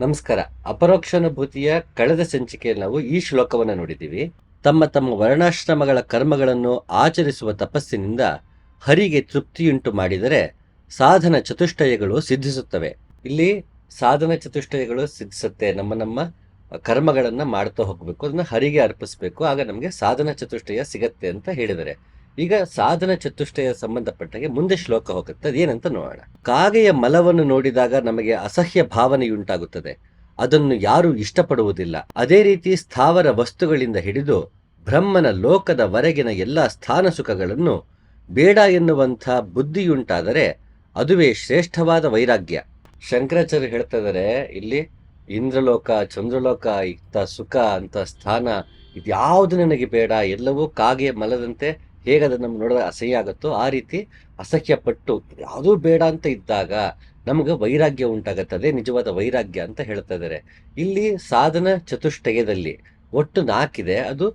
ನಮಸ್ಕಾರ. ಅಪರೋಕ್ಷಾನುಭೂತಿಯ ಕಳೆದ ಸಂಚಿಕೆಯಲ್ಲಿ ನಾವು ಈ ಶ್ಲೋಕವನ್ನು ನೋಡಿದ್ದೀವಿ. ತಮ್ಮ ತಮ್ಮ ವರ್ಣಾಶ್ರಮಗಳ ಕರ್ಮಗಳನ್ನು ಆಚರಿಸುವ ತಪಸ್ಸಿನಿಂದ ಹರಿಗೆ ತೃಪ್ತಿಯುಂಟು ಮಾಡಿದರೆ ಸಾಧನ ಚತುಷ್ಟಯಗಳು ಸಿದ್ಧಿಸುತ್ತವೆ. ಇಲ್ಲಿ ಸಾಧನ ಚತುಷ್ಟಯಗಳು ಸಿದ್ಧಿಸುತ್ತೆ. ನಮ್ಮ ನಮ್ಮ ಕರ್ಮಗಳನ್ನು ಮಾಡ್ತಾ ಹೋಗಬೇಕು. ಅದನ್ನ ಹರಿಗೆ ಅರ್ಪಿಸಬೇಕು. ಆಗ ನಮಗೆ ಸಾಧನ ಚತುಷ್ಟಯ ಸಿಗತ್ತೆ ಅಂತ ಹೇಳಿದರೆ ಈಗ ಸಾಧನ ಚತುಷ್ಟಯ ಸಂಬಂಧಪಟ್ಟಾಗೆ ಮುಂದೆ ಶ್ಲೋಕ ಹೋಗುತ್ತೆ. ಅದೇನಂತ ನೋಡೋಣ. ಕಾಗೆಯ ಮಲವನ್ನು ನೋಡಿದಾಗ ನಮಗೆ ಅಸಹ್ಯ ಭಾವನೆಯುಂಟಾಗುತ್ತದೆ. ಅದನ್ನು ಯಾರೂ ಇಷ್ಟಪಡುವುದಿಲ್ಲ. ಅದೇ ರೀತಿ ಸ್ಥಾವರ ವಸ್ತುಗಳಿಂದ ಹಿಡಿದು ಬ್ರಹ್ಮನ ಲೋಕದವರೆಗಿನ ಎಲ್ಲ ಸ್ಥಾನ ಸುಖಗಳನ್ನು ಬೇಡ ಎನ್ನುವಂಥ ಬುದ್ಧಿಯುಂಟಾದರೆ ಅದುವೇ ಶ್ರೇಷ್ಠವಾದ ವೈರಾಗ್ಯ. ಶಂಕರಾಚಾರ್ಯ ಹೇಳ್ತಾ ಇಲ್ಲಿ ಇಂದ್ರಲೋಕ, ಚಂದ್ರಲೋಕ, ಇಂಥ ಸುಖ ಅಂತ ಸ್ಥಾನ ಇದ್ಯಾವುದು ನನಗೆ ಬೇಡ, ಎಲ್ಲವೂ ಕಾಗೆ ಮಲದಂತೆ ಹೇಗೆ ಅದನ್ನು ನಮ್ಗೆ ನೋಡಿದ್ರೆ ಅಸಹ್ಯ ಆಗುತ್ತೋ ಆ ರೀತಿ ಅಸಹ್ಯ ಪಟ್ಟು ಯಾವುದೂ ಬೇಡ ಅಂತ ಇದ್ದಾಗ ನಮ್ಗೆ ವೈರಾಗ್ಯ ಉಂಟಾಗುತ್ತದೆ, ನಿಜವಾದ ವೈರಾಗ್ಯ ಅಂತ ಹೇಳ್ತಾ ಇದ್ದಾರೆ ಇಲ್ಲಿ ಸಾಧನ ಚತುಷ್ಟಯದಲ್ಲಿ ಒಟ್ಟು ನಾಲ್ಕಿದೆ, ಅದು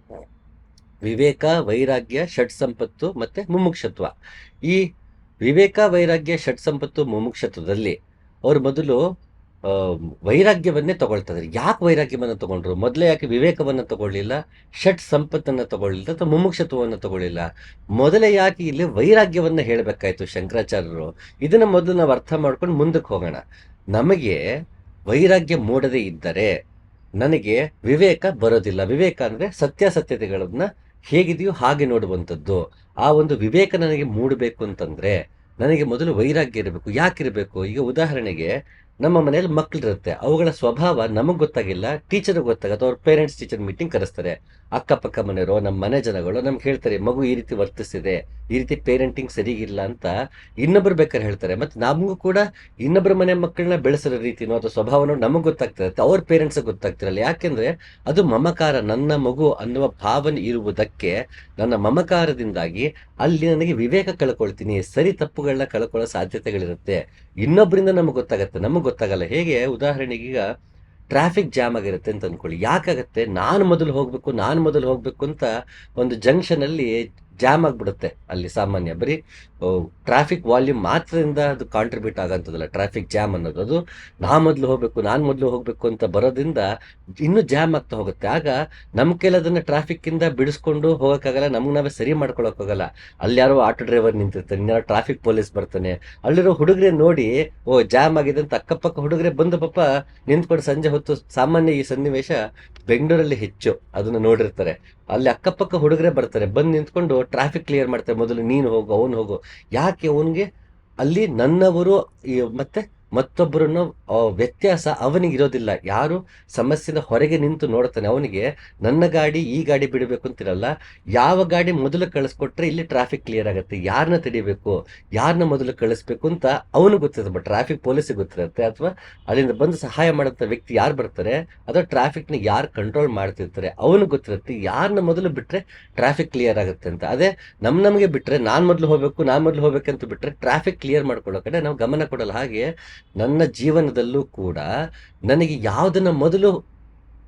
ವಿವೇಕ, ವೈರಾಗ್ಯ ಷಟ್ ಸಂಪತ್ತು ಮತ್ತೆ ಮುಮುಕ್ಷತ್ವ. ಈ ವಿವೇಕ, ವೈರಾಗ್ಯ ಷಟ್ ಸಂಪತ್ತು ಮುಮುಕ್ಷತ್ವದಲ್ಲಿ ಅವ್ರು ಮೊದಲು ವೈರಾಗ್ಯವನ್ನೇ ತಗೊಳ್ತಾರೆ ಯಾಕೆ ವೈರಾಗ್ಯವನ್ನು ತಗೊಂಡ್ರು? ಮೊದಲೇ ಯಾಕೆ ವಿವೇಕವನ್ನು ತಗೊಳ್ಳಿಲ್ಲ? ಷಟ್ ಸಂಪತ್ತನ್ನು ತಗೊಳ್ಳಿಲ್ಲ ಅಥವಾ ಮುಮುಕ್ಷತ್ವವನ್ನು ತಗೊಳ್ಳಿಲ್ಲ? ಮೊದಲೇ ಯಾಕೆ ಇಲ್ಲಿ ವೈರಾಗ್ಯವನ್ನು ಹೇಳಬೇಕಾಯ್ತು ಶಂಕರಾಚಾರ್ಯರು? ಇದನ್ನು ಮೊದಲು ನಾವು ಅರ್ಥ ಮಾಡ್ಕೊಂಡು ಮುಂದಕ್ಕೆ ಹೋಗೋಣ. ನಮಗೆ ವೈರಾಗ್ಯ ಮೂಡದೇ ಇದ್ದರೆ ನನಗೆ ವಿವೇಕ ಬರೋದಿಲ್ಲ. ವಿವೇಕ ಅಂದರೆ ಸತ್ಯಾಸತ್ಯತೆಗಳನ್ನ ಹೇಗಿದೆಯೋ ಹಾಗೆ ನೋಡುವಂಥದ್ದು. ಆ ಒಂದು ವಿವೇಕ ನನಗೆ ಮೂಡಬೇಕು ಅಂತಂದರೆ ನನಗೆ ಮೊದಲು ವೈರಾಗ್ಯ ಇರಬೇಕು. ಯಾಕಿರಬೇಕು? ಈಗ ಉದಾಹರಣೆಗೆ ನಮ್ಮ ಮನೆಯಲ್ಲಿ ಮಕ್ಕಳಿರುತ್ತೆ ಅವುಗಳ ಸ್ವಭಾವ ನಮಗೆ ಗೊತ್ತಾಗಿಲ್ಲ. ಟೀಚರ್ ಗೊತ್ತಾಗುತ್ತೆ. ಅವ್ರ ಪೇರೆಂಟ್ಸ್ ಟೀಚರ್ ಮೀಟಿಂಗ್ ಕರೆಸ್ತಾರೆ. ಅಕ್ಕಪಕ್ಕ ಮನೆಯವರು ನಮ್ಮ ಮನೆ ಜನಗಳು ನಮ್ಗೆ ಹೇಳ್ತಾರೆ, ಮಗು ಈ ರೀತಿ ವರ್ತಿಸ್ತಿದೆ, ಈ ರೀತಿ ಪೇರೆಂಟಿಂಗ್ ಸರಿಗಿಲ್ಲ ಅಂತ ಇನ್ನೊಬ್ರು ಬೇಕಾದ್ರೆ ಹೇಳ್ತಾರೆ. ಮತ್ತೆ ನಮಗೂ ಕೂಡ ಇನ್ನೊಬ್ಬರ ಮನೆ ಮಕ್ಕಳನ್ನ ಬೆಳೆಸಿರೋ ರೀತಿನೋ ಅಥವಾ ಸ್ವಭಾವನೋ ನಮಗೆ ಗೊತ್ತಾಗ್ತಿರತ್ತೆ ಅವ್ರ ಪೇರೆಂಟ್ಸ್ ಗೊತ್ತಾಗ್ತಿರಲ್ಲ. ಯಾಕೆಂದ್ರೆ ಅದು ಮಮಕಾರ, ನನ್ನ ಮಗು ಅನ್ನುವ ಭಾವನೆ ಇರುವುದಕ್ಕೆ ನನ್ನ ಮಮಕಾರದಿಂದಾಗಿ ಅಲ್ಲಿ ನನಗೆ ವಿವೇಕ ಕಳ್ಕೊಳ್ತೀನಿ, ಸರಿ ತಪ್ಪುಗಳನ್ನ ಕಳ್ಕೊಳ್ಳೋ ಸಾಧ್ಯತೆಗಳಿರುತ್ತೆ. ಇನ್ನೊಬ್ಬರಿಂದ ನಮಗೆ ಗೊತ್ತಾಗತ್ತೆ, ನಮಗೆ ಗೊತ್ತಾಗಲ್ಲ. ಹೇಗೆ? ಉದಾಹರಣೆಗೀಗ ಟ್ರಾಫಿಕ್ ಜಾಮ್ ಆಗಿರುತ್ತೆ ಅಂತ ಅಂದ್ಕೊಳ್ಳಿ ಯಾಕಾಗತ್ತೆ? ನಾನು ಮೊದಲು ಹೋಗಬೇಕು, ನಾನು ಮೊದಲು ಹೋಗಬೇಕು ಅಂತ ಒಂದು ಜಂಕ್ಷನ್ ಅಲ್ಲಿ ಜಾಮ್ ಆಗ್ಬಿಡುತ್ತೆ ಅಲ್ಲಿ ಸಾಮಾನ್ಯ. ಬರೀ ಟ್ರಾಫಿಕ್ ವಾಲ್ಯೂಮ್ ಮಾತ್ರದಿಂದ ಅದು ಕಾಂಟ್ರಿಬ್ಯೂಟ್ ಆಗಂತದಲ್ಲ ಟ್ರಾಫಿಕ್ ಜಾಮ್ ಅನ್ನೋದು. ಅದು ನಾ ಮೊದಲು ಹೋಗಬೇಕು, ನಾನು ಮೊದಲು ಹೋಗಬೇಕು ಅಂತ ಬರೋದ್ರಿಂದ ಇನ್ನೂ ಜಾಮ್ ಆಗ್ತಾ ಹೋಗುತ್ತೆ. ಆಗ ನಮ್ಮ ಟ್ರಾಫಿಕ್ ಇಂದ ಬಿಡಿಸ್ಕೊಂಡು ಹೋಗೋಕ್ಕಾಗಲ್ಲ, ನಮ್ಗೆ ನಾವೇ ಸರಿ ಮಾಡ್ಕೊಳಕ್ಕಾಗಲ್ಲ. ಅಲ್ಲಿ ಯಾರೋ ಆಟೋ ಡ್ರೈವರ್ ನಿಂತಿರ್ತಾನೆ ಇನ್ಯಾರೋ ಟ್ರಾಫಿಕ್ ಪೊಲೀಸ್ ಬರ್ತಾನೆ. ಅಲ್ಲಿರೋ ಹುಡುಗರೆ ನೋಡಿ, ಓ ಜಾಮ್ ಆಗಿದೆ ಅಂತ ಅಕ್ಕಪಕ್ಕ ಹುಡುಗರೆ ಬಂದು ಪಾಪ ನಿಂತ್ಕೊಂಡು ಸಂಜೆ ಹೊತ್ತು ಸಾಮಾನ್ಯ ಈ ಸನ್ನಿವೇಶ ಬೆಂಗಳೂರಲ್ಲಿ ಹೆಚ್ಚು, ಅದನ್ನ ನೋಡಿರ್ತಾರೆ. ಅಲ್ಲಿ ಅಕ್ಕಪಕ್ಕ ಹುಡುಗರೆ ಬರ್ತಾರೆ, ಬಂದು ನಿಂತ್ಕೊಂಡು ಟ್ರಾಫಿಕ್ ಕ್ಲಿಯರ್ ಮಾಡ್ತಾರೆ. ಮೊದಲು ನೀನು ಹೋಗು ಅವನು ಹೋಗು. ಯಾಕೆ ಅವನಿಗೆ? ಅಲ್ಲಿ ನನ್ನವರು ಮತ್ತೆ ಮತ್ತೊಬ್ಬರನ್ನು ವ್ಯತ್ಯಾಸ ಅವನಿಗೆ ಇರೋದಿಲ್ಲ. ಯಾರು ಸಮಸ್ಯೆಯಿಂದ ಹೊರಗೆ ನಿಂತು ನೋಡ್ತಾನೆ ಅವನಿಗೆ ನನ್ನ ಗಾಡಿ, ಈ ಗಾಡಿ ಬಿಡಬೇಕು ಅಂತಿರಲ್ಲ, ಯಾವ ಗಾಡಿ ಮೊದಲು ಕಳಿಸ್ಕೊಟ್ರೆ ಇಲ್ಲಿ ಟ್ರಾಫಿಕ್ ಕ್ಲಿಯರ್ ಆಗುತ್ತೆ, ಯಾರನ್ನ ತಡಿಬೇಕು ಯಾರನ್ನ ಮೊದಲು ಕಳಿಸ್ಬೇಕು ಅಂತ ಅವನು ಗೊತ್ತಿರುತ್ತೆ ಬಟ್ ಟ್ರಾಫಿಕ್ ಪೊಲೀಸಿಗೆ ಗೊತ್ತಿರುತ್ತೆ, ಅಥವಾ ಅಲ್ಲಿಂದ ಬಂದು ಸಹಾಯ ಮಾಡುವಂಥ ವ್ಯಕ್ತಿ ಯಾರು ಬರ್ತಾರೆ, ಅಥವಾ ಟ್ರಾಫಿಕ್ನ ಯಾರು ಕಂಟ್ರೋಲ್ ಮಾಡ್ತಿರ್ತಾರೆ ಅವನು ಗೊತ್ತಿರುತ್ತೆ, ಯಾರನ್ನ ಮೊದಲು ಬಿಟ್ರೆ ಟ್ರಾಫಿಕ್ ಕ್ಲಿಯರ್ ಆಗುತ್ತೆ ಅಂತ. ಅದೇ ನಮ್ ನಮಗೆ ಬಿಟ್ರೆ ನಾನು ಮೊದಲು ಹೋಗಬೇಕು, ನಾನು ಮೊದಲು ಹೋಗ್ಬೇಕಂತ ಬಿಟ್ರೆ ಟ್ರಾಫಿಕ್ ಕ್ಲಿಯರ್ ಮಾಡ್ಕೊಳ್ಳೋ ಕಡೆ ನಾವು ಗಮನ ಕೊಡಲ್ಲ. ಹಾಗೆ ನನ್ನ ಜೀವನದಲ್ಲೂ ಕೂಡ ನನಗೆ ಯಾವುದನ್ನು ಮೊದಲು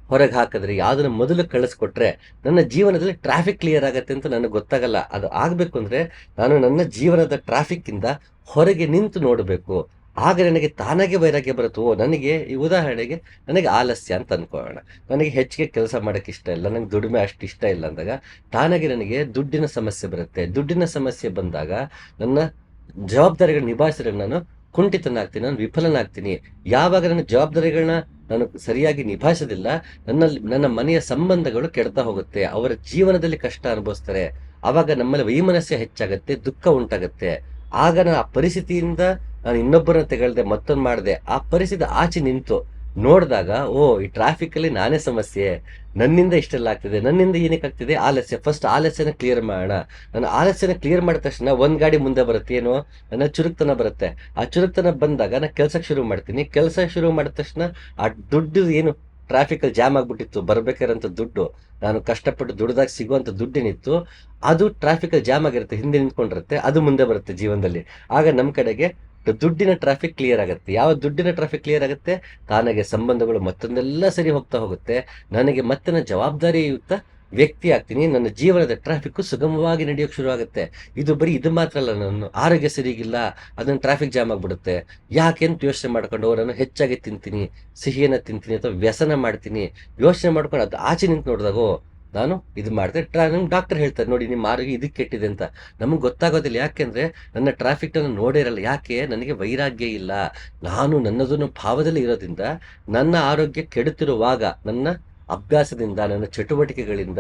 ಹೊರಗೆ ಹಾಕಿದ್ರೆ ಯಾವುದನ್ನು ಮೊದಲು ಕಳಿಸ್ಕೊಟ್ರೆ ನನ್ನ ಜೀವನದಲ್ಲಿ ಟ್ರಾಫಿಕ್ ಕ್ಲಿಯರ್ ಆಗುತ್ತೆ ಅಂತ ನನಗೆ ಗೊತ್ತಾಗಲ್ಲ. ಅದು ಆಗಬೇಕು ಅಂದರೆ ನಾನು ನನ್ನ ಜೀವನದ ಟ್ರಾಫಿಕ್ಕಿಂದ ಹೊರಗೆ ನಿಂತು ನೋಡಬೇಕು. ಆಗ ನನಗೆ ತಾನಾಗೆ ವೈರಾಗ್ಯ ಬರುತ್ತೋ, ನನಗೆ ಈ ಉದಾಹರಣೆಗೆ ನನಗೆ ಆಲಸ್ಯ ಅಂತ ಅಂದ್ಕೊಳ್ಳೋಣ ನನಗೆ ಹೆಚ್ಚಿಗೆ ಕೆಲಸ ಮಾಡೋಕ್ಕೆ ಇಷ್ಟ ಇಲ್ಲ ನನಗೆ ದುಡಿಮೆ ಅಷ್ಟು ಇಷ್ಟ ಇಲ್ಲ ಅಂದಾಗ ತಾನಾಗೆ ನನಗೆ ದುಡ್ಡಿನ ಸಮಸ್ಯೆ ಬರುತ್ತೆ. ದುಡ್ಡಿನ ಸಮಸ್ಯೆ ಬಂದಾಗ ನನ್ನ ಜವಾಬ್ದಾರಿಗಳನ್ನ ನಿಭಾಯಿಸಿದ್ರೆ ನಾನು ಕುಂಠಿತನಾಗ್ತೀನಿ, ನಾನು ವಿಫಲನಾಗ್ತೀನಿ. ಯಾವಾಗ ನನ್ನ ಜವಾಬ್ದಾರಿಗಳನ್ನ ನಾನು ಸರಿಯಾಗಿ ನಿಭಾಯಿಸೋದಿಲ್ಲ, ನನ್ನಲ್ಲಿ ನನ್ನ ಮನೆಯ ಸಂಬಂಧಗಳು ಕೆಡ್ತಾ ಹೋಗುತ್ತೆ, ಅವರ ಜೀವನದಲ್ಲಿ ಕಷ್ಟ ಅನುಭವಿಸ್ತಾರೆ. ಆವಾಗ ನಮ್ಮಲ್ಲಿ ವೈಮನಸ್ಯ ಹೆಚ್ಚಾಗುತ್ತೆ, ದುಃಖ ಉಂಟಾಗುತ್ತೆ. ಆಗ ನಾನು ಆ ಪರಿಸ್ಥಿತಿಯಿಂದ ನಾನು ಇನ್ನೊಬ್ಬರನ್ನ ತೆಗಳ್ದೆ ಮತ್ತೊಂದು ಮಾಡಿದೆ. ಆ ಪರಿಸ್ಥಿತಿ ಆಚೆ ನಿಂತು ನೋಡಿದಾಗ, ಓ, ಈ ಟ್ರಾಫಿಕ್ ಅಲ್ಲಿ ನಾನೇ ಸಮಸ್ಯೆ. ನನ್ನಿಂದ ಇಷ್ಟೆಲ್ಲ ಆಗ್ತಿದೆ, ನನ್ನಿಂದ ಏನಕ್ಕೆ ಆಗ್ತಿದೆ? ಆಲಸ್ಯ. ಫಸ್ಟ್ ಆಲಸ್ಯನ ಕ್ಲಿಯರ್ ಮಾಡೋಣ. ನನ್ನ ಆಲಸ್ಯನ ಕ್ಲಿಯರ್ ಮಾಡಿದ ತಕ್ಷಣ ಒಂದು ಗಾಡಿ ಮುಂದೆ ಬರುತ್ತೆ, ಏನೋ? ನನ್ನ ಚುರುಕ್ತನ ಬರುತ್ತೆ. ಆ ಚುರುಕ್ತನ ಬಂದಾಗ ನಾನು ಕೆಲ್ಸಕ್ಕೆ ಶುರು ಮಾಡ್ತೀನಿ. ಕೆಲಸ ಶುರು ಮಾಡಿದ ತಕ್ಷಣ ಆ ದುಡ್ಡು ಏನು? ಟ್ರಾಫಿಕ್ ಅಲ್ಲಿ ಜಾಮ್ ಆಗಿಬಿಟ್ಟಿತ್ತು. ಬರಬೇಕಾದಂಥ ದುಡ್ಡು. ನಾನು ಕಷ್ಟಪಟ್ಟು ದುಡ್ದಾಗ ಸಿಗುವಂತ ದುಡ್ಡೇನಿತ್ತು. ಅದು ಟ್ರಾಫಿಕ್ ಅಲ್ಲಿ ಜಾಮ್ ಆಗಿರುತ್ತೆ. ಹಿಂದೆ ನಿಂತ್ಕೊಂಡಿರುತ್ತೆ. ಅದು ಮುಂದೆ ಬರುತ್ತೆ ಜೀವನದಲ್ಲಿ. ಆಗ ನಮ್ಮ ಕಡೆಗೆ ದುಡ್ಡಿನ ಟ್ರಾಫಿಕ್ ಕ್ಲಿಯರ್ ಆಗುತ್ತೆ. ಯಾವ ದುಡ್ಡಿನ ಟ್ರಾಫಿಕ್ ಕ್ಲಿಯರ್ ಆಗುತ್ತೆ? ತಾನಾಗೆ ಸಂಬಂಧಗಳು ಮತ್ತೊಂದೆಲ್ಲ ಸರಿ ಹೋಗ್ತಾ ಹೋಗುತ್ತೆ. ನನಗೆ ಮತ್ತೆ ನನ್ನ ಜವಾಬ್ದಾರಿಯುಕ್ತ ವ್ಯಕ್ತಿ ಆಗ್ತೀನಿ. ನನ್ನ ಜೀವನದ ಟ್ರಾಫಿಕ್ ಸುಗಮವಾಗಿ ನಡೆಯೋಕೆ ಶುರು ಆಗುತ್ತೆ. ಇದು ಬರೀ ಇದು ಮಾತ್ರ ಅಲ್ಲ, ನನ್ನ ಆರೋಗ್ಯ ಸರಿಗಿಲ್ಲ, ಅದನ್ನ ಟ್ರಾಫಿಕ್ ಜಾಮ್ ಆಗ್ಬಿಡುತ್ತೆ. ಯಾಕೆಂತ ಯೋಚನೆ ಮಾಡ್ಕೊಂಡು ನಾನು ಹೆಚ್ಚಾಗಿ ತಿಂತೀನಿ, ಸಿಹಿಯನ್ನು ತಿಂತೀನಿ ಅಥವಾ ವ್ಯಸನ ಮಾಡ್ತೀನಿ. ಯೋಚನೆ ಮಾಡ್ಕೊಂಡು ಅದು ಆಚೆ ನಿಂತು ನೋಡಿದಾಗ ನಾನು ಇದು ಮಾಡಿದೆ. ಟ್ರಾ, ನಮ್ಗೆ ಡಾಕ್ಟರ್ ಹೇಳ್ತಾರೆ, ನೋಡಿ, ನಿಮ್ಮ ಆರೋಗ್ಯ ಇದಕ್ಕೆ ಕೆಟ್ಟಿದೆ ಅಂತ. ನಮಗೆ ಗೊತ್ತಾಗೋದಿಲ್ಲ. ಯಾಕೆಂದ್ರೆ ನನ್ನ ಟ್ರಾಫಿಕ್ ನಾನು ನೋಡೇ ಇರಲ್ಲ. ಯಾಕೆ? ನನಗೆ ವೈರಾಗ್ಯ ಇಲ್ಲ. ನಾನು ನನ್ನದನ್ನು ಭಾವದಲ್ಲಿ ಇರೋದ್ರಿಂದ ನನ್ನ ಆರೋಗ್ಯ ಕೆಡುತ್ತಿರುವಾಗ ನನ್ನ ಅಭ್ಯಾಸದಿಂದ, ನನ್ನ ಚಟುವಟಿಕೆಗಳಿಂದ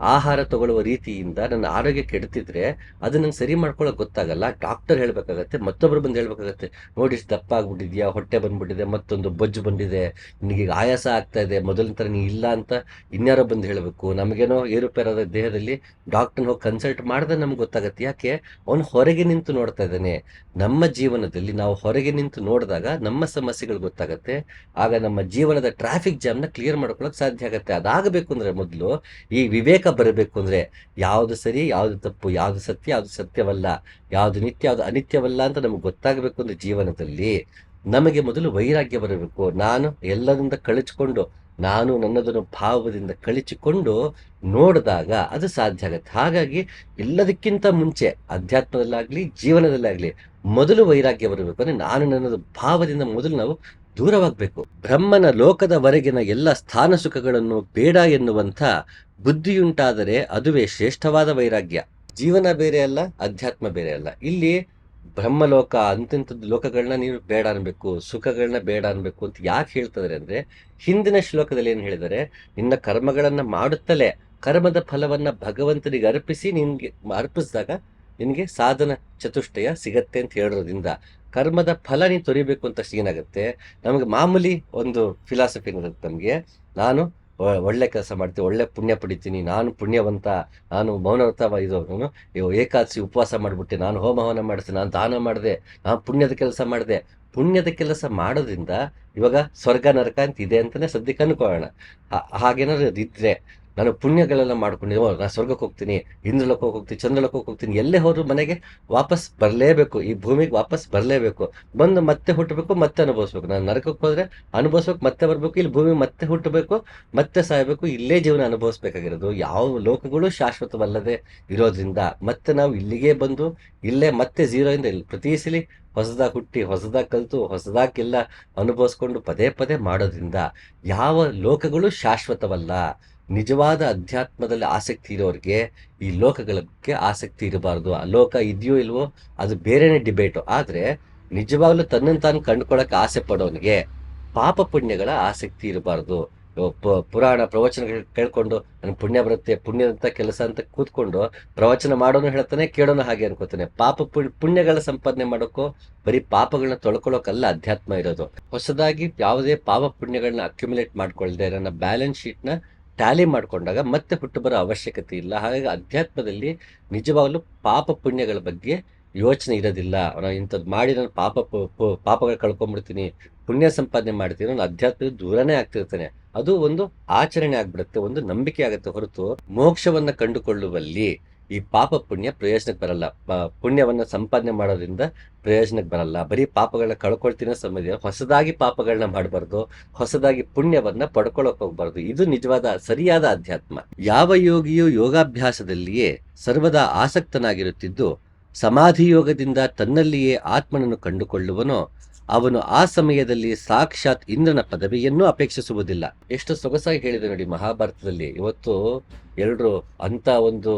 ಆಹಾರ ತಗೊಳ್ಳುವ ರೀತಿಯಿಂದ ನನ್ನ ಆರೋಗ್ಯ ಕೆಡ್ತಿದ್ರೆ ಅದು ನಂಗೆ ಸರಿ ಮಾಡ್ಕೊಳ್ಳೋಕೆ ಗೊತ್ತಾಗಲ್ಲ. ಡಾಕ್ಟರ್ ಹೇಳ್ಬೇಕಾಗತ್ತೆ, ಮತ್ತೊಬ್ರು ಬಂದು ಹೇಳ್ಬೇಕಾಗತ್ತೆ, ನೋಡಿ ಇಷ್ಟು ದಪ್ಪ ಹೊಟ್ಟೆ ಬಂದ್ಬಿಟ್ಟಿದೆ, ಮತ್ತೊಂದು ಬೊಜ್ಜು ಬಂದಿದೆ ನಿನಗೆ ಆಯಾಸ ಆಗ್ತಾ ಇದೆ ಮೊದಲಿನ ಥರ ನೀ ಇಲ್ಲ ಅಂತ ಇನ್ಯಾರೋ ಬಂದು ಹೇಳಬೇಕು. ನಮಗೇನೋ ಏರುಪೇರಾದ ದೇಹದಲ್ಲಿ ಡಾಕ್ಟರ್ನ ಹೋಗಿ ಕನ್ಸಲ್ಟ್ ಮಾಡಿದ್ರೆ ನಮ್ಗೆ ಗೊತ್ತಾಗತ್ತೆ. ಯಾಕೆ? ಅವನು ಹೊರಗೆ ನಿಂತು ನೋಡ್ತಾ ಇದ್ದಾನೆ. ನಮ್ಮ ಜೀವನದಲ್ಲಿ ನಾವು ಹೊರಗೆ ನಿಂತು ನೋಡಿದಾಗ ನಮ್ಮ ಸಮಸ್ಯೆಗಳು ಗೊತ್ತಾಗತ್ತೆ. ಆಗ ನಮ್ಮ ಜೀವನದ ಟ್ರಾಫಿಕ್ ಜಾಮ್ನ ಕ್ಲಿಯರ್ ಮಾಡ್ಕೊಳ್ಳೋಕೆ ಸಾಧ್ಯ ಆಗತ್ತೆ. ಅದಾಗಬೇಕು ಅಂದ್ರೆ ಮೊದಲು ಈ ವಿವೇಕ ಬರಬೇಕು ಅಂದ್ರೆ ಯಾವುದು ಸರಿ, ಯಾವುದು ತಪ್ಪು, ಯಾವುದು ಸತ್ಯ, ಯಾವುದು ಸತ್ಯವಲ್ಲ, ಯಾವುದು ನಿತ್ಯ, ಯಾವುದು ಅನಿತ್ಯವಲ್ಲ ಅಂತ ನಮಗೆ ಗೊತ್ತಾಗಬೇಕು ಅಂದ್ರೆ ಜೀವನದಲ್ಲಿ ನಮಗೆ ಮೊದಲು ವೈರಾಗ್ಯ ಬರಬೇಕು. ನಾನು ಎಲ್ಲದಿಂದ ಕಳಿಸ್ಕೊಂಡು ನಾನು ನನ್ನದನ್ನು ಭಾವದಿಂದ ಕಳಿಸಿಕೊಂಡು ನೋಡಿದಾಗ ಅದು ಸಾಧ್ಯ ಆಗುತ್ತೆ. ಹಾಗಾಗಿ ಎಲ್ಲದಕ್ಕಿಂತ ಮುಂಚೆ, ಅಧ್ಯಾತ್ಮದಲ್ಲಾಗ್ಲಿ, ಜೀವನದಲ್ಲಾಗ್ಲಿ ಮೊದಲು ವೈರಾಗ್ಯ ಬರಬೇಕು ಅಂದ್ರೆ ನಾನು ನನ್ನದು ಭಾವದಿಂದ ಮೊದಲು ನಾವು ದೂರವಾಗಬೇಕು. ಬ್ರಹ್ಮನ ಲೋಕದವರೆಗಿನ ಎಲ್ಲ ಸ್ಥಾನ ಸುಖಗಳನ್ನು ಬೇಡ ಎನ್ನುವಂಥ ಬುದ್ಧಿಯುಂಟಾದರೆ ಅದುವೇ ಶ್ರೇಷ್ಠವಾದ ವೈರಾಗ್ಯ. ಜೀವನ ಬೇರೆ ಅಲ್ಲ, ಅಧ್ಯಾತ್ಮ ಬೇರೆ ಅಲ್ಲ. ಇಲ್ಲಿ ಬ್ರಹ್ಮಲೋಕ ಅಂತಿಂಥದ್ದು ಲೋಕಗಳನ್ನ ನೀನು ಬೇಡ ಅನ್ಬೇಕು, ಸುಖಗಳನ್ನ ಬೇಡ ಅನ್ಬೇಕು ಅಂತ ಯಾಕೆ ಹೇಳ್ತಿದ್ದಾರೆ ಅಂದ್ರೆ, ಹಿಂದಿನ ಶ್ಲೋಕದಲ್ಲಿ ಏನು ಹೇಳಿದರೆ, ನಿನ್ನ ಕರ್ಮಗಳನ್ನ ಮಾಡುತ್ತಲೇ ಕರ್ಮದ ಫಲವನ್ನ ಭಗವಂತನಿಗೆ ಅರ್ಪಿಸಿ ನಿನ್ಗೆ, ಅರ್ಪಿಸಿದಾಗ ನಿನಗೆ ಸಾಧನ ಚತುಷ್ಟಯ ಸಿಗತ್ತೆ ಅಂತ ಹೇಳೋದ್ರಿಂದ ಕರ್ಮದ ಫಲ ನೀನು ತೊರಿಬೇಕು ಅಂತ ಏನಾಗುತ್ತೆ? ನಮಗೆ ಮಾಮೂಲಿ ಒಂದು ಫಿಲಾಸಫಿ ಇರುತ್ತೆ ನಮಗೆ. ನಾನು ಒಳ್ಳೆ ಕೆಲಸ ಮಾಡ್ತೀನಿ, ಒಳ್ಳೆ ಪುಣ್ಯ ಪಡಿತೀನಿ, ನಾನು ಪುಣ್ಯವಂತ, ನಾನು ಮೌನವ್ರತ ಇದು ನಾನು ಏಕಾದಶಿ ಉಪವಾಸ ಮಾಡಿಬಿಟ್ಟೆ ನಾನು ಹೋಮ ಹವನ ಮಾಡಿದೆ ನಾನು ದಾನ ಮಾಡಿದೆ, ನಾನು ಪುಣ್ಯದ ಕೆಲಸ ಮಾಡಿದೆ. ಪುಣ್ಯದ ಕೆಲಸ ಮಾಡೋದ್ರಿಂದ ಇವಾಗ ಸ್ವರ್ಗ ನರಕ ಅಂತ ಇದೆ ಅಂತಲೇ ಸದ್ಯಕ್ಕೆ ಅನ್ಕೊಳ್ಳೋಣ. ಹಾಗೇನಾದ್ರೆ ಇದ್ರೆ ನಾನು ಪುಣ್ಯಗಳೆಲ್ಲ ಮಾಡ್ಕೊಂಡು ಓ, ನಾನು ಸ್ವರ್ಗಕ್ಕೆ ಹೋಗ್ತೀನಿ ಇಂದ್ರಲೋಕಕ್ಕೆ ಹೋಗ್ತೀನಿ ಚಂದ್ರಲೋಕಕ್ಕೆ ಹೋಗ್ತೀನಿ ಎಲ್ಲೇ ಹೋದ್ರು ಮನೆಗೆ ವಾಪಸ್ ಬರಲೇಬೇಕು ಈ ಭೂಮಿಗೆ ವಾಪಸ್ ಬರಲೇಬೇಕು. ಬಂದು ಮತ್ತೆ ಹುಟ್ಟಬೇಕು ಮತ್ತೆ ಅನುಭವಿಸ್ಬೇಕು. ನಾನು ನರಕಕ್ಕೆ ಹೋದ್ರೆ ಅನುಭವಿಸ್ಬೇಕು ಮತ್ತೆ ಬರಬೇಕು ಇಲ್ಲಿ ಭೂಮಿ ಮತ್ತೆ ಹುಟ್ಟಬೇಕು ಮತ್ತೆ ಸಾಯಬೇಕು ಇಲ್ಲೇ ಜೀವನ ಅನುಭವಿಸ್ಬೇಕಾಗಿರೋದು. ಯಾವ ಲೋಕಗಳು ಶಾಶ್ವತವಲ್ಲದೆ ಇರೋದ್ರಿಂದ ಮತ್ತೆ ನಾವು ಇಲ್ಲಿಗೆ ಬಂದು ಇಲ್ಲೇ ಮತ್ತೆ ಝೀರೋಯಿಂದ ಇಲ್ಲಿ ಪ್ರತಿ ಸಲ ಹೊಸದಾಗಿ ಹುಟ್ಟಿ ಹೊಸದಾಗಿ ಕಲಿತು ಹೊಸದಾಗಿ ಎಲ್ಲ ಅನುಭವಿಸ್ಕೊಂಡು ಪದೇ ಪದೇ ಮಾಡೋದ್ರಿಂದ ಯಾವ ಲೋಕಗಳು ಶಾಶ್ವತವಲ್ಲ. ನಿಜವಾದ ಅಧ್ಯಾತ್ಮದಲ್ಲಿ ಆಸಕ್ತಿ ಇರೋರಿಗೆ ಈ ಲೋಕಗಳ ಬಗ್ಗೆ ಆಸಕ್ತಿ ಇರಬಾರ್ದು. ಆ ಲೋಕ ಇದೆಯೋ ಇಲ್ವೋ ಅದು ಬೇರೆನೇ ಡಿಬೇಟು ಆದರೆ ನಿಜವಾಗ್ಲೂ ತನ್ನನ್ನು ತಾನು ಕಂಡುಕೊಳ್ಳೋಕೆ ಆಸೆ ಪಡೋನಿಗೆ ಪಾಪ ಪುಣ್ಯಗಳ ಆಸಕ್ತಿ ಇರಬಾರ್ದು. ಪುರಾಣ ಪ್ರವಚನಗಳು ಕೇಳ್ಕೊಂಡು ನನಗೆ ಪುಣ್ಯ ಬರುತ್ತೆ ಪುಣ್ಯದಂಥ ಕೆಲಸ ಅಂತ ಕೂತ್ಕೊಂಡು ಪ್ರವಚನ ಮಾಡೋನು ಹೇಳ್ತಾನೆ, ಕೇಳೋನು ಹಾಗೆ ಅನ್ಕೋತಾನೆ. ಪಾಪ ಪುಣ್ಯಗಳ ಸಂಪಾದನೆ ಮಾಡೋಕ್ಕೋ ಬರೀ ಪಾಪಗಳನ್ನ ತೊಳ್ಕೊಳ್ಳೋಕಲ್ಲ ಅಧ್ಯಾತ್ಮ ಇರೋದು. ಹೊಸದಾಗಿ ಯಾವುದೇ ಪಾಪ ಪುಣ್ಯಗಳನ್ನ ಅಕ್ಯುಮುಲೇಟ್ ಮಾಡ್ಕೊಳ್ದೆ ನನ್ನ ಬ್ಯಾಲೆನ್ಸ್ ಶೀಟ್ನ ಟ್ಯಾಲಿ ಮಾಡಿಕೊಂಡಾಗ ಮತ್ತೆ ಹುಟ್ಟು ಬರೋ ಅವಶ್ಯಕತೆ ಇಲ್ಲ. ಹಾಗಾಗಿ ಅಧ್ಯಾತ್ಮದಲ್ಲಿ ನಿಜವಾಗಲೂ ಪಾಪ ಪುಣ್ಯಗಳ ಬಗ್ಗೆ ಯೋಚನೆ ಇರೋದಿಲ್ಲ. ನಾನು ಇಂಥದ್ದು ಮಾಡಿ ನಾನು ಪಾಪ ಪಾಪಗಳು ಕಳ್ಕೊಂಡ್ಬಿಡ್ತೀನಿ ಪುಣ್ಯ ಸಂಪಾದನೆ ಮಾಡ್ತೀನಿ ನಾನು ಅಧ್ಯಾತ್ಮದ ದೂರನೇ ಆಗ್ತಿರ್ತಾನೆ. ಅದು ಒಂದು ಆಚರಣೆ ಆಗ್ಬಿಡುತ್ತೆ, ಒಂದು ನಂಬಿಕೆ ಆಗುತ್ತೆ ಹೊರತು ಮೋಕ್ಷವನ್ನು ಕಂಡುಕೊಳ್ಳುವಲ್ಲಿ. ಈ ಪಾಪ ಪುಣ್ಯ ಪ್ರಯೋಜನಕ್ಕೆ ಬರಲ್ಲ. ಪುಣ್ಯವನ್ನು ಸಂಪಾದನೆ ಮಾಡೋದ್ರಿಂದ ಪ್ರಯೋಜನಕ್ಕೆ ಬರಲ್ಲ. ಬರೀ ಪಾಪಗಳನ್ನ ಕಳ್ಕೊಳ್ತೀನೋ ಸಮಯ ಹೊಸದಾಗಿ ಪಾಪಗಳನ್ನ ಮಾಡಬಾರ್ದು, ಹೊಸದಾಗಿ ಪುಣ್ಯವನ್ನ ಪಡ್ಕೊಳ್ಳೋಕೆ ಹೋಗ್ಬಾರ್ದು. ಇದು ನಿಜವಾದ, ಸರಿಯಾದ ಅಧ್ಯಾತ್ಮ. ಯಾವ ಯೋಗಿಯು ಯೋಗಾಭ್ಯಾಸದಲ್ಲಿಯೇ ಸರ್ವದಾ ಆಸಕ್ತನಾಗಿರುತ್ತಿದ್ದು, ಸಮಾಧಿ ಯೋಗದಿಂದ ತನ್ನಲ್ಲಿಯೇ ಆತ್ಮನನ್ನು ಕಂಡುಕೊಳ್ಳುವನೋ, ಅವನು ಆ ಸಮಯದಲ್ಲಿ ಸಾಕ್ಷಾತ್ ಇಂದ್ರನ ಪದವಿಯನ್ನು ಅಪೇಕ್ಷಿಸುವುದಿಲ್ಲ. ಎಷ್ಟು ಸೊಗಸಾಗಿ ಹೇಳಿದೆ ನೋಡಿ ಮಹಾಭಾರತದಲ್ಲಿ. ಇವತ್ತು ಎಲ್ಲರೂ ಅಂತ ಒಂದು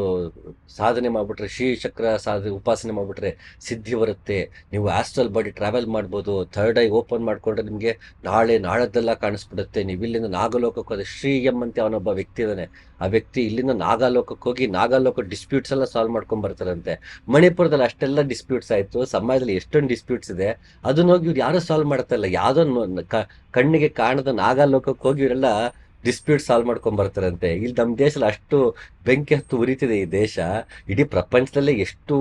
ಸಾಧನೆ ಮಾಡಿಬಿಟ್ರೆ, ಶ್ರೀ ಚಕ್ರ ಸಾಧನೆ ಉಪಾಸನೆ ಮಾಡಿಬಿಟ್ರೆ ಸಿದ್ಧಿ ಬರುತ್ತೆ. ನೀವು ಆಸ್ಟ್ರಲ್ ಬಾಡಿ ಟ್ರಾವೆಲ್ ಮಾಡ್ಬೋದು ಥರ್ಡ್ ಐ ಓಪನ್ ಮಾಡಿಕೊಂಡ್ರೆ ನಿಮಗೆ ನಾಳೆ ನಾಳದ್ದೆಲ್ಲ ಕಾಣಿಸ್ಬಿಡುತ್ತೆ. ನೀವು ಇಲ್ಲಿಂದ ನಾಗಲೋಕಕ್ಕೆ ಹೋದ್ರೆ ಶ್ರೀ ಎಂ ಅಂತ ಅವನೊಬ್ಬ ವ್ಯಕ್ತಿ ಇದ್ದಾನೆ, ಆ ವ್ಯಕ್ತಿ ಇಲ್ಲಿಂದ ನಾಗಾಲೋಕಕ್ಕೆ ಹೋಗಿ ನಾಗಾಲೋಕ ಡಿಸ್ಪ್ಯೂಟ್ಸ್ ಎಲ್ಲ ಸಾಲ್ವ್ ಮಾಡ್ಕೊಂಡ್ ಬರ್ತಾರಂತೆ. ಮಣಿಪುರದಲ್ಲಿ ಅಷ್ಟೆಲ್ಲ ಡಿಸ್ಪ್ಯೂಟ್ಸ್ ಆಯಿತು, ಸಮಾಜದಲ್ಲಿ ಎಷ್ಟೊಂದು ಡಿಸ್ಪ್ಯೂಟ್ಸ್ ಇದೆ, ಅದನ್ನ ಹೋಗಿ ಇವ್ರು ಯಾರು ಸಾಲ್ವ್ ಮಾಡ್ತಾ ಇಲ್ಲ? ಯಾವುದೋ ಕಣ್ಣಿಗೆ ಕಾಣದ ನಾಗಾಲೋಕಕ್ಕೆ ಹೋಗಿ ಇವರೆಲ್ಲ ಡಿಸ್ಪ್ಯೂಟ್ ಸಾಲ್ವ್ ಮಾಡ್ಕೊಂಡ್ ಬರ್ತಾರಂತೆ. ಇಲ್ಲಿ ನಮ್ಮ ದೇಶದಲ್ಲಿ ಅಷ್ಟು ಬೆಂಕಿ ಹತ್ತು ಉರಿತಿದೆ ಈ ದೇಶ. ಇಡೀ ಪ್ರಪಂಚದಲ್ಲೇ ಎಷ್ಟು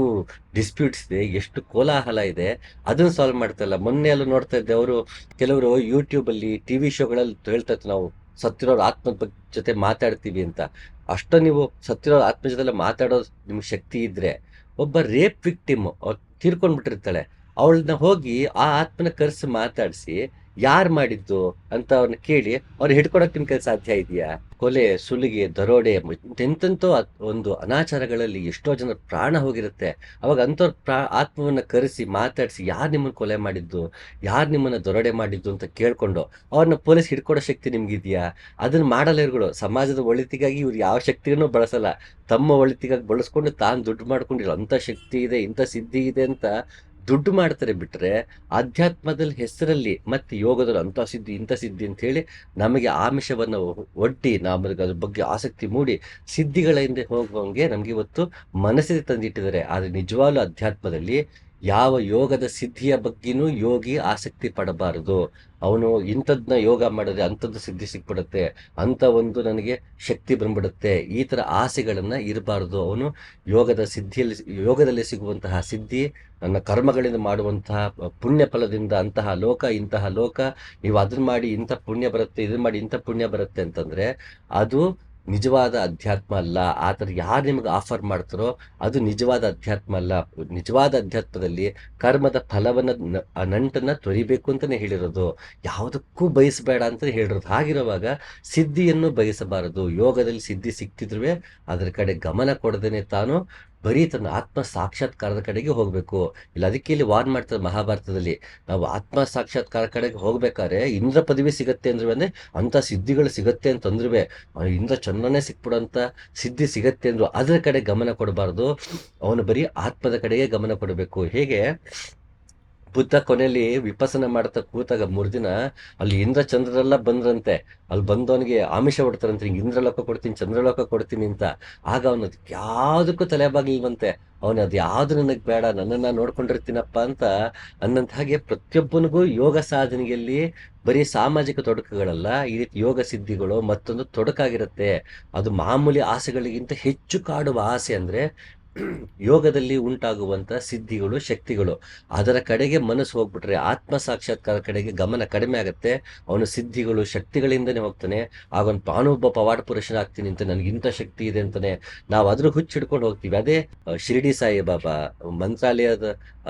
ಡಿಸ್ಪ್ಯೂಟ್ಸ್ ಇದೆ, ಎಷ್ಟು ಕೋಲಾಹಲ ಇದೆ, ಅದನ್ನು ಸಾಲ್ವ್ ಮಾಡ್ತಾ ಇಲ್ಲ. ಮೊನ್ನೆ ಎಲ್ಲ ನೋಡ್ತಾ ಇದ್ದೆ ಅವರು, ಕೆಲವರು ಯೂಟ್ಯೂಬಲ್ಲಿ ಅಲ್ಲಿ ಟಿವಿ ಶೋಗಳಲ್ಲಿ ಹೇಳ್ತಾ ಇತ್ತು ನಾವು ಸತ್ತಿರೋರು ಆತ್ಮದ ಜೊತೆ ಮಾತಾಡ್ತೀವಿ ಅಂತ. ಅಷ್ಟು ನೀವು ಸತ್ತಿರೋ ಆತ್ಮ ಜೊತೆ ಮಾತಾಡೋ ನಿಮ್ಗೆ ಶಕ್ತಿ ಇದ್ರೆ, ಒಬ್ಬ ರೇಪ್ ವಿಕ್ಟಿಮ್ ಅವ್ರು ತೀರ್ಕೊಂಡ್ಬಿಟ್ಟಿರ್ತಾಳೆ. ಅವಳನ್ನ ಹೋಗಿ ಆ ಆತ್ಮನ ಕರೆಸಿ ಮಾತಾಡಿಸಿ ಯಾರು ಮಾಡಿದ್ದು ಅಂತ ಅವ್ರನ್ನ ಕೇಳಿ, ಅವ್ರು ಹಿಡ್ಕೊಡಕ್ ನಿಮ್ಗೆ ಸಾಧ್ಯ ಇದೆಯಾ? ಕೊಲೆ, ಸುಲಿಗೆ, ದರೋಡೆ ಎಂತೆಂತೋ ಒಂದು ಅನಾಚಾರಗಳಲ್ಲಿ ಎಷ್ಟೋ ಜನ ಪ್ರಾಣ ಹೋಗಿರುತ್ತೆ. ಅವಾಗ ಅಂಥವ್ರ ಪ್ರಾ, ಆತ್ಮವನ್ನು ಕರೆಸಿ, ಮಾತಾಡಿಸಿ ಯಾರು ನಿಮ್ಮನ್ನು ಕೊಲೆ ಮಾಡಿದ್ದು, ಯಾರು ನಿಮ್ಮನ್ನ ದರೋಡೆ ಮಾಡಿದ್ದು ಅಂತ ಕೇಳ್ಕೊಂಡು ಅವ್ರನ್ನ ಪೊಲೀಸ್ ಹಿಡ್ಕೊಡೋ ಶಕ್ತಿ ನಿಮ್ಗಿದ್ಯಾ? ಅದನ್ನ ಮಾಡಲ್ಲ ಸಮಾಜದ ಒಳಿತಿಗಾಗಿ ಇವ್ರು ಯಾವ ಶಕ್ತಿಯನ್ನು ಬಳಸಲ್ಲ. ತಮ್ಮ ಒಳಿತಿಗಾಗಿ ಬಳಸ್ಕೊಂಡು ತಾನು ದುಡ್ಡು ಮಾಡ್ಕೊಂಡಿರೋ ಅಂಥ ಶಕ್ತಿ ಇದೆ, ಇಂಥ ಸಿದ್ಧಿ ಇದೆ ಅಂತ ದುಡ್ಡು ಮಾಡ್ತಾರೆ ಬಿಟ್ಟರೆ ಆಧ್ಯಾತ್ಮದಲ್ಲಿ ಹೆಸರಲ್ಲಿ ಮತ್ತೆ ಯೋಗದಲ್ಲಿ ಅಂಥ ಸಿದ್ಧಿ, ಇಂಥ ಸಿದ್ಧಿ ಅಂತ ಹೇಳಿ ನಮಗೆ ಆಮಿಷವನ್ನು ಒಡ್ಡಿ ನಮಗೆ ಅದ್ರ ಬಗ್ಗೆ ಆಸಕ್ತಿ ಮೂಡಿ ಸಿದ್ಧಿಗಳ ಹಿಂದೆ ಹೋಗುವಂಗೆ ನಮ್ಗೆ ಇವತ್ತು ಮನಸ್ಸಿಗೆ ತಂದಿಟ್ಟಿದ್ದಾರೆ. ಆದರೆ ನಿಜವಾಗ್ಲೂ ಅಧ್ಯಾತ್ಮದಲ್ಲಿ ಯಾವ ಯೋಗದ ಸಿದ್ಧಿಯ ಬಗ್ಗೆನೂ ಯೋಗಿ ಆಸಕ್ತಿ ಪಡಬಾರದು. ಅವನು ಇಂಥದ್ನ ಯೋಗ ಮಾಡಿದ್ರೆ ಅಂಥದ್ದು ಸಿದ್ಧಿ ಸಿಕ್ಬಿಡುತ್ತೆ. ಅಂತ ಒಂದು ನನಗೆ ಶಕ್ತಿ ಬಂದ್ಬಿಡುತ್ತೆ. ಈ ತರ ಆಸೆಗಳನ್ನ ಇರಬಾರದು. ಅವನು ಯೋಗದ ಸಿದ್ಧಿಯಲ್ಲಿ ಯೋಗದಲ್ಲಿ ಸಿಗುವಂತಹ ಸಿದ್ಧಿ, ನನ್ನ ಕರ್ಮಗಳಿಂದ ಮಾಡುವಂತಹ ಪುಣ್ಯ ಫಲದಿಂದ ಅಂತಹ ಲೋಕ, ಇಂತಹ ಲೋಕ, ನೀವು ಅದನ್ನ ಮಾಡಿ ಇಂಥ ಪುಣ್ಯ ಬರುತ್ತೆ, ಇದನ್ನ ಮಾಡಿ ಇಂಥ ಪುಣ್ಯ ಬರುತ್ತೆ ಅಂತಂದ್ರೆ ಅದು ನಿಜವಾದ ಅಧ್ಯಾತ್ಮ ಅಲ್ಲ, ಆ ಥರ ಯಾರು ನಿಮಗೆ ಆಫರ್ ಮಾಡ್ತಾರೋ ಅದು ನಿಜವಾದ ಅಧ್ಯಾತ್ಮ ಅಲ್ಲ. ನಿಜವಾದ ಅಧ್ಯಾತ್ಮದಲ್ಲಿ ಕರ್ಮದ ಫಲವನ್ನು ನಂಟನ್ನು ತೊರಿಬೇಕು ಅಂತಲೇ ಹೇಳಿರೋದು. ಯಾವುದಕ್ಕೂ ಬಯಸಬೇಡ ಅಂತ ಹೇಳಿರೋದು. ಹಾಗಿರುವಾಗ ಸಿದ್ಧಿಯನ್ನು ಬಯಸಬಾರದು. ಯೋಗದಲ್ಲಿ ಸಿದ್ಧಿ ಸಿಕ್ತಿದ್ರೂ ಅದರ ಕಡೆ ಗಮನ ಕೊಡದೇನೆ ತಾನು ಬರೀ ತನ್ನ ಆತ್ಮ ಸಾಕ್ಷಾತ್ಕಾರದ ಕಡೆಗೆ ಹೋಗಬೇಕು. ಇಲ್ಲ, ಅದಕ್ಕೆ ಇಲ್ಲಿ ವಾರ್ನ್ ಮಾಡ್ತಾರೆ ಮಹಾಭಾರತದಲ್ಲಿ. ನಾವು ಆತ್ಮ ಸಾಕ್ಷಾತ್ಕಾರ ಕಡೆಗೆ ಹೋಗ್ಬೇಕಾದ್ರೆ ಇಂದ್ರ ಪದವಿ ಸಿಗತ್ತೆ ಅಂದ್ರೆ ಅಂದ್ರೆ ಅಂತ ಸಿದ್ಧಿಗಳು ಸಿಗತ್ತೆ ಅಂತಂದ್ರೆ ಇಂದ್ರ ಚಂದ್ರನೇ ಸಿಕ್ಬಿಡೋಂತ ಸಿದ್ಧಿ ಸಿಗತ್ತೆ ಅಂದ್ರು ಅದರ ಕಡೆ ಗಮನ ಕೊಡಬಾರ್ದು. ಅವನು ಬರೀ ಆತ್ಮದ ಕಡೆಗೆ ಗಮನ ಕೊಡಬೇಕು. ಹೇಗೆ? ಬುದ್ಧ ಕೊನೆಯಲ್ಲಿ ವಿಪಸನ ಮಾಡ್ತಾ ಕೂತಾಗ ದಿನ ಅಲ್ಲಿ ಇಂದ್ರ ಚಂದ್ರರೆಲ್ಲ ಬಂದ್ರಂತೆ. ಅಲ್ಲಿ ಬಂದವನಿಗೆ ಆಮಿಷ ಹೊಡ್ತಾರಂತೆ. ಹಿಂಗೆ ಇಂದ್ರಲೋಕ ಕೊಡ್ತೀನಿ, ಚಂದ್ರಲೋಕ ಕೊಡ್ತೀನಿ ಅಂತ. ಆಗ ಅವನು ಯಾವುದಕ್ಕೂ ತಲೆ ಬಾಗಿಲ್ವಂತೆ ಅವನು ಅದು ಯಾವುದು ನನಗೆ ಬೇಡ, ನನ್ನನ್ನ ನೋಡ್ಕೊಂಡಿರ್ತೀನಪ್ಪ ಅಂತ ಅನ್ನಂತ ಹಾಗೆ ಪ್ರತಿಯೊಬ್ಬನಿಗೂ ಯೋಗ ಸಾಧನೆಯಲ್ಲಿ ಬರೀ ಸಾಮಾಜಿಕ ತೊಡಕುಗಳಲ್ಲ, ಈ ರೀತಿ ಯೋಗ ಸಿದ್ಧಿಗಳು ಮತ್ತೊಂದು ತೊಡಕಾಗಿರುತ್ತೆ. ಅದು ಮಾಮೂಲಿ ಆಸೆಗಳಿಗಿಂತ ಹೆಚ್ಚು ಕಾಡುವ ಆಸೆ ಅಂದ್ರೆ ಯೋಗದಲ್ಲಿ ಉಂಟಾಗುವಂತ ಸಿದ್ಧಿಗಳು, ಶಕ್ತಿಗಳು ಅದರ ಕಡೆಗೆ ಮನಸ್ಸು ಹೋಗ್ಬಿಟ್ರೆ, ಆತ್ಮ ಸಾಕ್ಷಾತ್ಕಾರ ಕಡೆಗೆ ಗಮನ ಕಡಿಮೆ ಆಗುತ್ತೆ. ಅವನು ಸಿದ್ಧಿಗಳು, ಶಕ್ತಿಗಳಿಂದನೇ ಹೋಗ್ತಾನೆ. ಆಗ ಅವ್ನು ತಾನು ಒಬ್ಬ ಪವಾಡ ಪುರುಷನಾಗ್ತೀನಿ ಅಂತ ನನಗೆ ಇಂಥ ಶಕ್ತಿ ಇದೆ ಅಂತಾನೆ ನಾವು ಅದ್ರ ಹುಚ್ಚಿಡ್ಕೊಂಡು ಹೋಗ್ತೀವಿ. ಅದೇ ಶಿರಡಿ ಶಿರ್ಡಿ ಸಾಯಿಬಾಬಾ, ಮಂತ್ರಾಲಯದ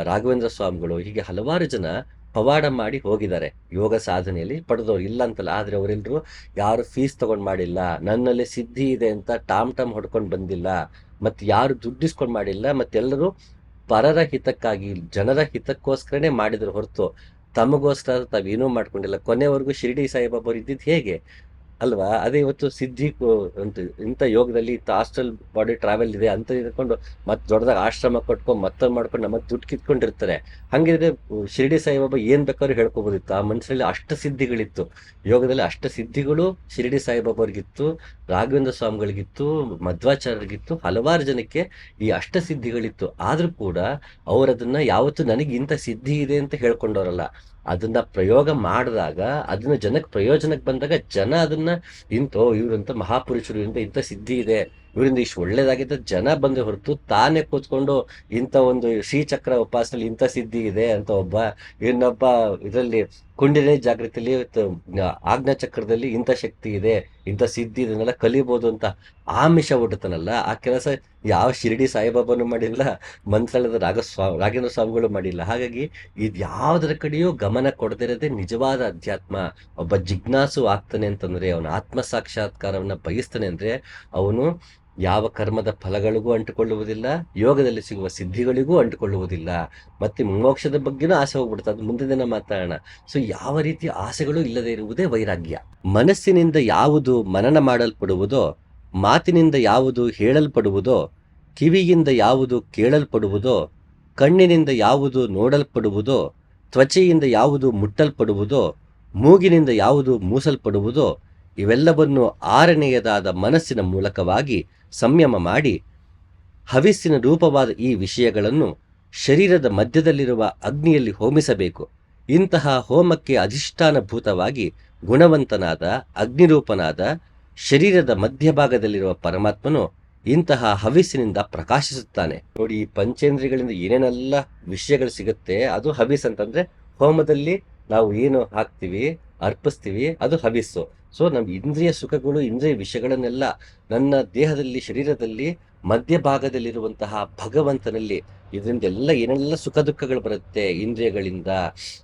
ರಾಘವೇಂದ್ರ ಸ್ವಾಮಿಗಳು ಹೀಗೆ ಹಲವಾರು ಜನ ಪವಾಡ ಮಾಡಿ ಹೋಗಿದ್ದಾರೆ. ಯೋಗ ಸಾಧನೆಯಲ್ಲಿ ಪಡೆದವ್ರು ಇಲ್ಲ ಅಂತಲ್ಲ, ಆದ್ರೆ ಅವರೆಲ್ಲರೂ ಯಾರು ಫೀಸ್ ತಗೊಂಡ್ ಮಾಡಿಲ್ಲ, ನನ್ನಲ್ಲಿ ಸಿದ್ಧಿ ಇದೆ ಅಂತ ಟಾಮ್ ಟಾಮ್ ಹೊಡ್ಕೊಂಡು ಬಂದಿಲ್ಲ ಮತ್ತೆ ಯಾರು ದುಡ್ಡಿಸ್ಕೊಂಡು ಮಾಡಿಲ್ಲ ಮತ್ತೆಲ್ಲರೂ ಪರರ ಹಿತಕ್ಕಾಗಿ, ಜನರ ಹಿತಕ್ಕೋಸ್ಕರನೇ ಮಾಡಿದ್ರು ಹೊರತು ತಮಗೋಸ್ಕರ ತಾವೇನೂ ಮಾಡ್ಕೊಂಡಿಲ್ಲ. ಕೊನೆವರೆಗೂ ಶಿರ್ಡಿ ಸಾಯಿಬಾಬಾರು ಇದ್ದಿದ್ದು ಹೇಗೆ? ಅಲ್ವಾ? ಅದೇ ಇವತ್ತು ಸಿದ್ಧಿ ಅಂತ, ಇಂಥ ಯೋಗದಲ್ಲಿ ಇತ್ತು ಹಾಸ್ಟೆಲ್ ಬಾಡಿ ಟ್ರಾವೆಲ್ ಇದೆ ಅಂತ ಇದ್ಕೊಂಡು ಮತ್ತೆ ದೊಡ್ಡದಾಗ ಆಶ್ರಮ ಕಟ್ಕೊಂಡು ಮತ್ತೆ ಮಾಡ್ಕೊಂಡು ನಮ್ಮ ದುಡ್ಡು ಕಿತ್ಕೊಂಡಿರ್ತಾರೆ. ಹಂಗಿದ್ರೆ ಶಿರ್ಡಿ ಸಾಯಿಬಾಬಾ ಏನ್ ಬೇಕಾದ್ರೂ ಹೇಳ್ಕೊಬೋದಿತ್ತು. ಆ ಮನುಷ್ಯರಲ್ಲಿ ಅಷ್ಟ ಸಿದ್ಧಿಗಳಿತ್ತು. ಯೋಗದಲ್ಲಿ ಅಷ್ಟ ಸಿದ್ಧಿಗಳು ಶಿರ್ಡಿ ಸಾಯಿಬಾಬಾರ್ಗಿತ್ತು ರಾಘವೇಂದ್ರ ಸ್ವಾಮಿಗಳಿಗಿತ್ತು, ಮಧ್ವಾಚಾರ್ಯರಿಗಿತ್ತು, ಹಲವಾರು ಜನಕ್ಕೆ ಈ ಅಷ್ಟ ಸಿದ್ಧಿಗಳಿತ್ತು. ಆದ್ರೂ ಕೂಡ ಅವರದನ್ನ ಯಾವತ್ತು ನನಗೆ ಇಂಥ ಸಿದ್ಧಿ ಇದೆ ಅಂತ ಹೇಳ್ಕೊಂಡವರಲ್ಲ. ಅದನ್ನ ಪ್ರಯೋಗ ಮಾಡಿದಾಗ, ಅದನ್ನ ಜನಕ್ಕೆ ಪ್ರಯೋಜನಕ್ಕೆ ಬಂದಾಗ ಜನ ಅದನ್ನ ಇಂತೋ ಇವ್ರಂತ ಮಹಾಪುರುಷರು ಇಂತ ಇಂಥ ಸಿದ್ಧಿ ಇದೆ, ಇವರಿಂದ ಇಷ್ಟು ಒಳ್ಳೇದಾಗಿದ್ದ ಜನ ಬಂದು ಹೊರತು ತಾನೇ ಕೂತ್ಕೊಂಡು ಇಂಥ ಒಂದು ಶ್ರೀಚಕ್ರ ಉಪಾಸನೆಯಲ್ಲಿ ಇಂಥ ಸಿದ್ಧಿ ಇದೆ ಅಂತ ಒಬ್ಬ ಇನ್ನೊಬ್ಬ ಇದರಲ್ಲಿ ಕುಂಡಿನ ಜಾಗೃತಿಯಲ್ಲಿ ಆಜ್ಞಾ ಚಕ್ರದಲ್ಲಿ ಇಂಥ ಶಕ್ತಿ ಇದೆ, ಇಂಥ ಸಿದ್ಧಿ ಇದನ್ನೆಲ್ಲ ಕಲಿಬಹುದು ಅಂತ ಆಮಿಷ ಹುಡ್ತಾನಲ್ಲ ಆ ಕೆಲಸ ಯಾವ ಶಿರಡಿ ಸಾಯಿಬಾಬಾನು ಮಾಡಿಲ್ಲ, ಮಂತ್ರಾಲಯದ ರಾಗ ರಾಘೇಂದ್ರ ಸ್ವಾಮಿಗಳು ಮಾಡಿಲ್ಲ. ಹಾಗಾಗಿ ಇದು ಯಾವುದರ ಕಡೆಯೂ ಗಮನ ಕೊಡದಿರದೆ ನಿಜವಾದ ಅಧ್ಯಾತ್ಮ, ಒಬ್ಬ ಜಿಜ್ಞಾಸು ಆಗ್ತಾನೆ ಅಂತಂದರೆ, ಅವನ ಆತ್ಮ ಸಾಕ್ಷಾತ್ಕಾರವನ್ನು ಬಯಸ್ತಾನೆ ಅಂದರೆ, ಅವನು ಯಾವ ಕರ್ಮದ ಫಲಗಳಿಗೂ ಅಂಟಿಕೊಳ್ಳುವುದಿಲ್ಲ, ಯೋಗದಲ್ಲಿ ಸಿಗುವ ಸಿದ್ಧಿಗಳಿಗೂ ಅಂಟಿಕೊಳ್ಳುವುದಿಲ್ಲ. ಮತ್ತೆ ಮೋಕ್ಷದ ಬಗ್ಗೆನೂ ಆಸೆ ಹೋಗ್ಬಿಡ್ತದೆ ಅದು ಮುಂದಿನ ದಿನ ಮಾತಾಡೋಣ. ಸೊ ಯಾವ ರೀತಿಯ ಆಸೆಗಳು ಇಲ್ಲದೆ ಇರುವುದೇ ವೈರಾಗ್ಯ. ಮನಸ್ಸಿನಿಂದ ಯಾವುದು ಮನನ ಮಾಡಲ್ಪಡುವುದೋ ಮಾತಿನಿಂದ ಯಾವುದು ಹೇಳಲ್ಪಡುವುದೋ, ಕಿವಿಯಿಂದ ಯಾವುದು ಕೇಳಲ್ಪಡುವುದೋ, ಕಣ್ಣಿನಿಂದ ಯಾವುದು ನೋಡಲ್ಪಡುವುದೋ, ತ್ವಚೆಯಿಂದ ಯಾವುದು ಮುಟ್ಟಲ್ಪಡುವುದೋ, ಮೂಗಿನಿಂದ ಯಾವುದು ಮೂಸಲ್ಪಡುವುದೋ, ಇವೆಲ್ಲವನ್ನು ಆರನೆಯದಾದ ಮನಸ್ಸಿನ ಮೂಲಕವಾಗಿ ಸಂಯಮ ಮಾಡಿ, ಹವಿಸ್ಸಿನ ರೂಪವಾದ ಈ ವಿಷಯಗಳನ್ನು ಶರೀರದ ಮಧ್ಯದಲ್ಲಿರುವ ಅಗ್ನಿಯಲ್ಲಿ ಹೋಮಿಸಬೇಕು. ಇಂತಹ ಹೋಮಕ್ಕೆ ಅಧಿಷ್ಠಾನಭೂತವಾಗಿ ಗುಣವಂತನಾದ ಅಗ್ನಿರೂಪನಾದ ಶರೀರದ ಮಧ್ಯಭಾಗದಲ್ಲಿರುವ ಪರಮಾತ್ಮನು ಇಂತಹ ಹವಿಸಿನಿಂದ ಪ್ರಕಾಶಿಸುತ್ತಾನೆ. ನೋಡಿ, ಈ ಪಂಚೇಂದ್ರಿಯಗಳಿಂದ ಏನೇನೆಲ್ಲ ವಿಷಯಗಳು ಸಿಗುತ್ತೆ, ಅದು ಹವಿಸ್ ಅಂತಂದ್ರೆ ಹೋಮದಲ್ಲಿ ನಾವು ಏನು ಹಾಕ್ತಿವಿ, ಅರ್ಪಿಸ್ತೀವಿ, ಅದು ಹವಿಸ್ಸು. ಸೊ, ನಮ್ಮ ಇಂದ್ರಿಯ ಸುಖಗಳು, ಇಂದ್ರಿಯ ವಿಷಯಗಳನ್ನೆಲ್ಲ ನನ್ನ ದೇಹದಲ್ಲಿ, ಶರೀರದಲ್ಲಿ ಮಧ್ಯಭಾಗದಲ್ಲಿರುವಂತಹ ಭಗವಂತನಲ್ಲಿ ಇದರಿಂದ ಎಲ್ಲ ಏನೆಲ್ಲ ಸುಖ ದುಃಖಗಳು ಬರುತ್ತೆ, ಇಂದ್ರಿಯಗಳಿಂದ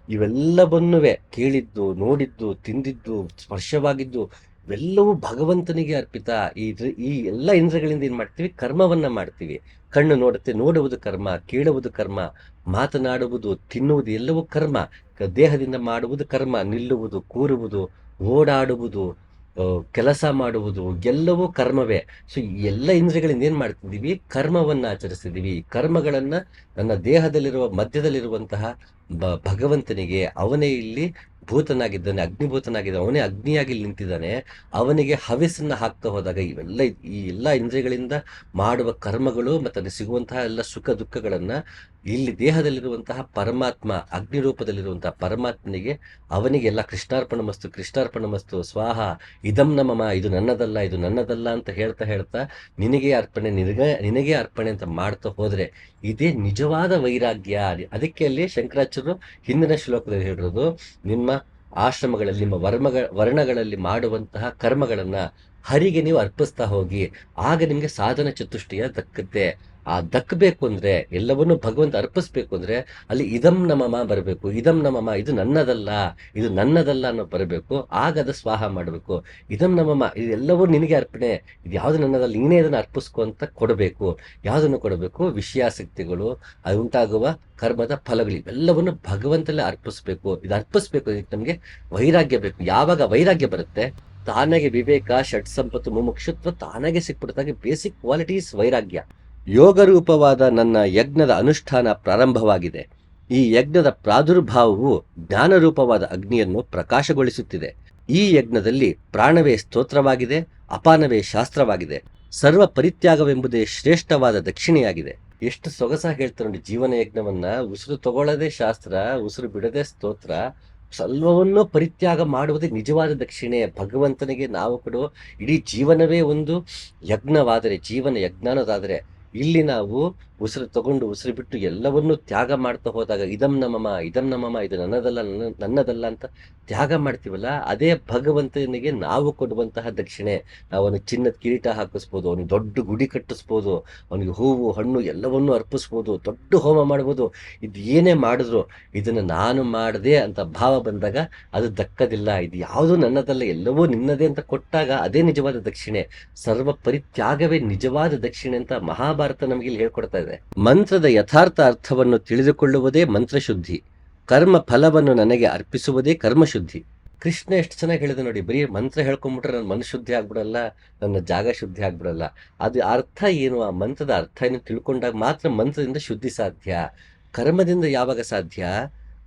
ಇವೆಲ್ಲವನ್ನೂ ಕೇಳಿದ್ದು, ನೋಡಿದ್ದು, ತಿಂದಿದ್ದು, ಸ್ಪರ್ಶವಾಗಿದ್ದು ಇವೆಲ್ಲವೂ ಭಗವಂತನಿಗೆ ಅರ್ಪಿತ. ಈ ಈ ಎಲ್ಲ ಇಂದ್ರಗಳಿಂದ ಏನ್ ಮಾಡ್ತೀವಿ? ಕರ್ಮವನ್ನ ಮಾಡ್ತೀವಿ. ಕಣ್ಣು ನೋಡುತ್ತೆ, ನೋಡುವುದು ಕರ್ಮ, ಕೇಳುವುದು ಕರ್ಮ, ಮಾತನಾಡುವುದು, ತಿನ್ನುವುದು ಎಲ್ಲವೂ ಕರ್ಮ. ದೇಹದಿಂದ ಮಾಡುವುದು ಕರ್ಮ, ನಿಲ್ಲುವುದು, ಕೂರುವುದು, ಓಡಾಡುವುದು ಕೆಲಸ ಮಾಡುವುದು ಎಲ್ಲವೂ ಕರ್ಮವೇ. ಸೊ ಎಲ್ಲ ಇಂದ್ರಿಯಗಳಿಂದ ಏನ್ ಮಾಡ್ತಿದ್ದೀವಿ? ಕರ್ಮವನ್ನ ಆಚರಿಸ್ತಿದ್ದೀವಿ. ಈ ಕರ್ಮಗಳನ್ನ ನನ್ನ ದೇಹದಲ್ಲಿರುವ ಮಧ್ಯದಲ್ಲಿರುವಂತಹ ಭಗವಂತನಿಗೆ, ಅವನೇ ಇಲ್ಲಿ ಭೂತನಾಗಿದ್ದಾನೆ ಅಗ್ನಿಭೂತನಾಗಿದ್ದ ಅವನೇ ಅಗ್ನಿಯಾಗಿ ನಿಂತಿದ್ದಾನೆ, ಅವನಿಗೆ ಹವಿಸನ್ನು ಹಾಕ್ತಾ ಹೋದಾಗ ಇವೆಲ್ಲ ಈ ಎಲ್ಲ ಇಂದ್ರಿಯಗಳಿಂದ ಮಾಡುವ ಕರ್ಮಗಳು ಮತ್ತು ಅಲ್ಲಿ ಸಿಗುವಂತಹ ಎಲ್ಲ ಸುಖ ದುಃಖಗಳನ್ನ ಇಲ್ಲಿ ದೇಹದಲ್ಲಿರುವಂತಹ ಪರಮಾತ್ಮ ಅಗ್ನಿ ರೂಪದಲ್ಲಿರುವಂತಹ ಪರಮಾತ್ಮನಿಗೆ ಅವನಿಗೆ ಎಲ್ಲ ಕೃಷ್ಣಾರ್ಪಣ ಮಸ್ತು ಕೃಷ್ಣಾರ್ಪಣ ಮಸ್ತು, ಸ್ವಾಹ, ಇದಂ ನಮಮ ಇದು ನನ್ನದಲ್ಲ ಇದು ನನ್ನದಲ್ಲ ಅಂತ ಹೇಳ್ತಾ ಹೇಳ್ತಾ ನಿನಗೆ ಅರ್ಪಣೆ, ನಿನಗೆ ನಿನಗೆ ಅರ್ಪಣೆ ಅಂತ ಮಾಡ್ತಾ ಹೋದರೆ ಇದೇ ನಿಜವಾದ ವೈರಾಗ್ಯ. ಅದಕ್ಕೆ ಅಲ್ಲಿ ಶಂಕರಾಚಾರ್ಯರು ಹಿಂದಿನ ಶ್ಲೋಕದಲ್ಲಿ ಹೇಳಿರೋದು, ನಿಮ್ಮ ಆಶ್ರಮಗಳಲ್ಲಿ, ನಿಮ್ಮ ವರ್ಮಗಳ ವರ್ಣಗಳಲ್ಲಿ ಮಾಡುವಂತಹ ಕರ್ಮಗಳನ್ನು ಹರಿಗೆ ನೀವು ಅರ್ಪಿಸ್ತಾ ಹೋಗಿ, ಆಗ ನಿಮಗೆ ಸಾಧನ ಚತುಷ್ಟಯ ದಕ್ಕತ್ತೆ ಆ ದಕ್ಕಬೇಕು ಅಂದ್ರೆ, ಎಲ್ಲವನ್ನೂ ಭಗವಂತ ಅರ್ಪಿಸ್ಬೇಕು ಅಂದ್ರೆ, ಅಲ್ಲಿ ಇದಂ ನಮಮ ಬರಬೇಕು, ಇದಂ ನಮಮ ಇದು ನನ್ನದಲ್ಲ ಇದು ನನ್ನದಲ್ಲ ಅನ್ನೋ ಬರಬೇಕು, ಆಗ ಅದು ಸ್ವಾಹ ಮಾಡಬೇಕು. ಇದಂ ನಮಮ ಇದೆಲ್ಲವೂ ನಿನಗೆ ಅರ್ಪಣೆ, ಇದು ಯಾವುದು ನನ್ನದಲ್ಲ, ನೀನೇ ಇದನ್ನು ಅರ್ಪಿಸ್ಕೊ ಅಂತ ಕೊಡಬೇಕು. ಯಾವುದನ್ನು ಕೊಡಬೇಕು? ವಿಷಯಾಸಕ್ತಿಗಳು, ಅದು ಉಂಟಾಗುವ ಕರ್ಮದ ಫಲಗಳು, ಇವೆಲ್ಲವನ್ನು ಭಗವಂತಲ್ಲೇ ಅರ್ಪಿಸ್ಬೇಕು. ಇದು ಅರ್ಪಿಸ್ಬೇಕು ಇದಕ್ಕೆ ನಮಗೆ ವೈರಾಗ್ಯ ಬೇಕು. ಯಾವಾಗ ವೈರಾಗ್ಯ ಬರುತ್ತೆ? ತಾನಾಗೆ ವಿವೇಕ ಷಟ್ ಸಂಪತ್ತು ಮುಮುಕ್ಷತ್ವ ತಾನಾಗೆ ಸಿಕ್ಬಿಡ್ತಾಗೆ ಬೇಸಿಕ್ ಕ್ವಾಲಿಟೀಸ್ ವೈರಾಗ್ಯ. ಯೋಗ ರೂಪವಾದ ನನ್ನ ಯಜ್ಞದ ಅನುಷ್ಠಾನ ಪ್ರಾರಂಭವಾಗಿದೆ. ಈ ಯಜ್ಞದ ಪ್ರಾದುರ್ಭಾವವು ಜ್ಞಾನರೂಪವಾದ ಅಗ್ನಿಯನ್ನು ಪ್ರಕಾಶಗೊಳಿಸುತ್ತಿದೆ. ಈ ಯಜ್ಞದಲ್ಲಿ ಪ್ರಾಣವೇ ಸ್ತೋತ್ರವಾಗಿದೆ, ಅಪಾನವೇ ಶಾಸ್ತ್ರವಾಗಿದೆ. ಸರ್ವ ಪರಿತ್ಯಾಗವೆಂಬುದೇ ಶ್ರೇಷ್ಠವಾದ ದಕ್ಷಿಣೆಯಾಗಿದೆ. ಎಷ್ಟು ಸೊಗಸ ಹೇಳ್ತಾರೆ ನೋಡಿ, ಜೀವನ ಯಜ್ಞವನ್ನ, ಉಸಿರು ತಗೊಳ್ಳದೆ ಶಾಸ್ತ್ರ, ಉಸಿರು ಬಿಡದೆ ಸ್ತೋತ್ರ, ಸರ್ವವನ್ನು ಪರಿತ್ಯಾಗ ಮಾಡುವುದೇ ನಿಜವಾದ ದಕ್ಷಿಣೆ. ಭಗವಂತನಿಗೆ ನಾವು ಕೊಡುವ ಇಡೀ ಜೀವನವೇ ಒಂದು ಯಜ್ಞವಾದರೆ, ಜೀವನ ಯಜ್ಞ ಅನ್ನೋದಾದರೆ ಇಲ್ಲಿ ನಾವು ಉಸಿರು ತಗೊಂಡು ಉಸಿರು ಬಿಟ್ಟು ಎಲ್ಲವನ್ನೂ ತ್ಯಾಗ ಮಾಡ್ತಾ ಹೋದಾಗ, ಇದಂ ನಮಮ ಇದಂ ನಮಮ ಇದು ನನ್ನದಲ್ಲ, ನನ್ನ, ನನ್ನದಲ್ಲ ಅಂತ ತ್ಯಾಗ ಮಾಡ್ತೀವಲ್ಲ, ಅದೇ ಭಗವಂತನಿಗೆ ನಾವು ಕೊಡುವಂತಹ ದಕ್ಷಿಣೆ. ನಾವು ಅವನಿಗೆ ಚಿನ್ನದ ಕಿರೀಟ ಹಾಕಿಸ್ಬೋದು, ಅವನಿಗೆ ದೊಡ್ಡ ಗುಡಿ ಕಟ್ಟಿಸ್ಬೋದು, ಅವನಿಗೆ ಹೂವು, ಹಣ್ಣು ಎಲ್ಲವನ್ನೂ ಅರ್ಪಿಸ್ಬೋದು, ದೊಡ್ಡ ಹೋಮ ಮಾಡ್ಬೋದು. ಇದು ಏನೇ ಮಾಡಿದ್ರು ಇದನ್ನು ನಾನು ಮಾಡಿದೆ ಅಂತ ಭಾವ ಬಂದಾಗ ಅದು ದಕ್ಕದಿಲ್ಲ. ಇದು ಯಾವುದು ನನ್ನದಲ್ಲ, ಎಲ್ಲವೂ ನಿನ್ನದೇ ಅಂತ ಕೊಟ್ಟಾಗ ಅದೇ ನಿಜವಾದ ದಕ್ಷಿಣೆ. ಸರ್ವ ಪರಿತ್ಯಾಗವೇ ನಿಜವಾದ ದಕ್ಷಿಣೆ ಅಂತ ಮಹಾಭಾರತ ನಮಗೆ ಇಲ್ಲಿ ಹೇಳ್ಕೊಡ್ತಾ ಇದೆ. ಮಂತ್ರದ ಯಥಾರ್ಥ ಅರ್ಥವನ್ನು ತಿಳಿದುಕೊಳ್ಳುವುದೇ ಮಂತ್ರಶುದ್ಧಿ. ಕರ್ಮ ಫಲವನ್ನು ನನಗೆ ಅರ್ಪಿಸುವುದೇ ಕರ್ಮಶುದ್ಧಿ. ಕೃಷ್ಣ ಎಷ್ಟು ಚೆನ್ನಾಗಿ ಹೇಳಿದೆ ನೋಡಿ, ಬರೀ ಮಂತ್ರ ಹೇಳ್ಕೊಂಡ್ಬಿಟ್ರೆ ನನ್ನ ಮನಸ್ಸು ಶುದ್ಧಿ ಆಗ್ಬಿಡಲ್ಲ, ನನ್ನ ಜಾಗ ಶುದ್ಧಿ ಆಗ್ಬಿಡಲ್ಲ. ಅದು ಅರ್ಥ ಏನು? ಆ ಮಂತ್ರದ ಅರ್ಥ ಏನು ತಿಳ್ಕೊಂಡಾಗ ಮಾತ್ರ ಮಂತ್ರದಿಂದ ಶುದ್ಧಿ ಸಾಧ್ಯ. ಕರ್ಮದಿಂದ ಯಾವಾಗ ಸಾಧ್ಯ?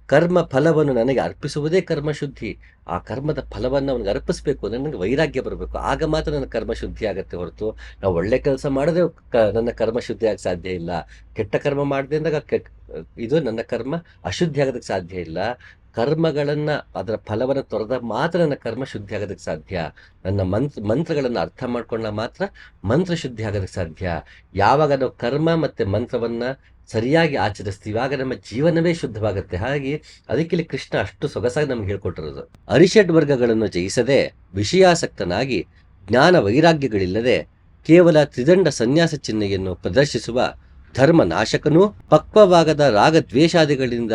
ಕರ್ಮ ಫಲವನ್ನು ನನಗೆ ಅರ್ಪಿಸುವುದೇ ಕರ್ಮ ಶುದ್ಧಿ ಆ ಕರ್ಮದ ಫಲವನ್ನು ಅವನಿಗೆ ಅರ್ಪಿಸಬೇಕು ಅಂದ್ರೆ ನನಗೆ ವೈರಾಗ್ಯ ಬರಬೇಕು. ಆಗ ಮಾತ್ರ ನನ್ನ ಕರ್ಮ ಶುದ್ಧಿ ಆಗತ್ತೆ ಹೊರತು ನಾವು ಒಳ್ಳೆ ಕೆಲಸ ಮಾಡದೆ ಕ- ನನ್ನ ಕರ್ಮ ಶುದ್ಧಿ ಆಗಕ್ಕೆ ಸಾಧ್ಯ ಇಲ್ಲ. ಕೆಟ್ಟ ಕರ್ಮ ಮಾಡದೆ ಅಂದಾಗ ಇದು ನನ್ನ ಕರ್ಮ ಅಶುದ್ಧಿ ಆಗೋದಕ್ಕೆ ಸಾಧ್ಯ ಇಲ್ಲ. ಕರ್ಮಗಳನ್ನ ಅದರ ಫಲವನ್ನು ತೊರೆದ ಮಾತ್ರ ನನ್ನ ಕರ್ಮ ಶುದ್ಧಿ ಆಗೋದಕ್ಕೆ ಸಾಧ್ಯ. ನನ್ನ ಮಂತ್ರ ಮಂತ್ರಗಳನ್ನು ಅರ್ಥ ಮಾಡ್ಕೊಂಡ ಮಾತ್ರ ಮಂತ್ರ ಶುದ್ಧಿ ಆಗೋದಕ್ಕೆ ಸಾಧ್ಯ. ಯಾವಾಗ ನಾವು ಕರ್ಮ ಮತ್ತೆ ಮಂತ್ರವನ್ನ ಸರಿಯಾಗಿ ಆಚರಿಸ್ತೀವಿ. ಆಗ ನಮ್ಮ ಜೀವನವೇ ಶುದ್ಧವಾಗುತ್ತೆ. ಹಾಗಾಗಿ ಅದಕ್ಕೆ ಇಲ್ಲಿ ಕೃಷ್ಣ ಅಷ್ಟು ಸೊಗಸಾಗಿ ನಮ್ಗೆ ಹೇಳ್ಕೊಟ್ಟಿರೋದು. ಅರಿಷಡ್ ವರ್ಗಗಳನ್ನು ಜಯಿಸದೆ ವಿಷಯಾಸಕ್ತನಾಗಿ ಜ್ಞಾನ ವೈರಾಗ್ಯಗಳಿಲ್ಲದೆ ಕೇವಲ ತ್ರಿದಂಡ ಸನ್ಯಾಸ ಚಿಹ್ನೆಯನ್ನು ಪ್ರದರ್ಶಿಸುವ ಧರ್ಮ ನಾಶಕನೂ ಪಕ್ವವಾಗದ ರಾಗದ್ವೇಷಾದಿಗಳಿಂದ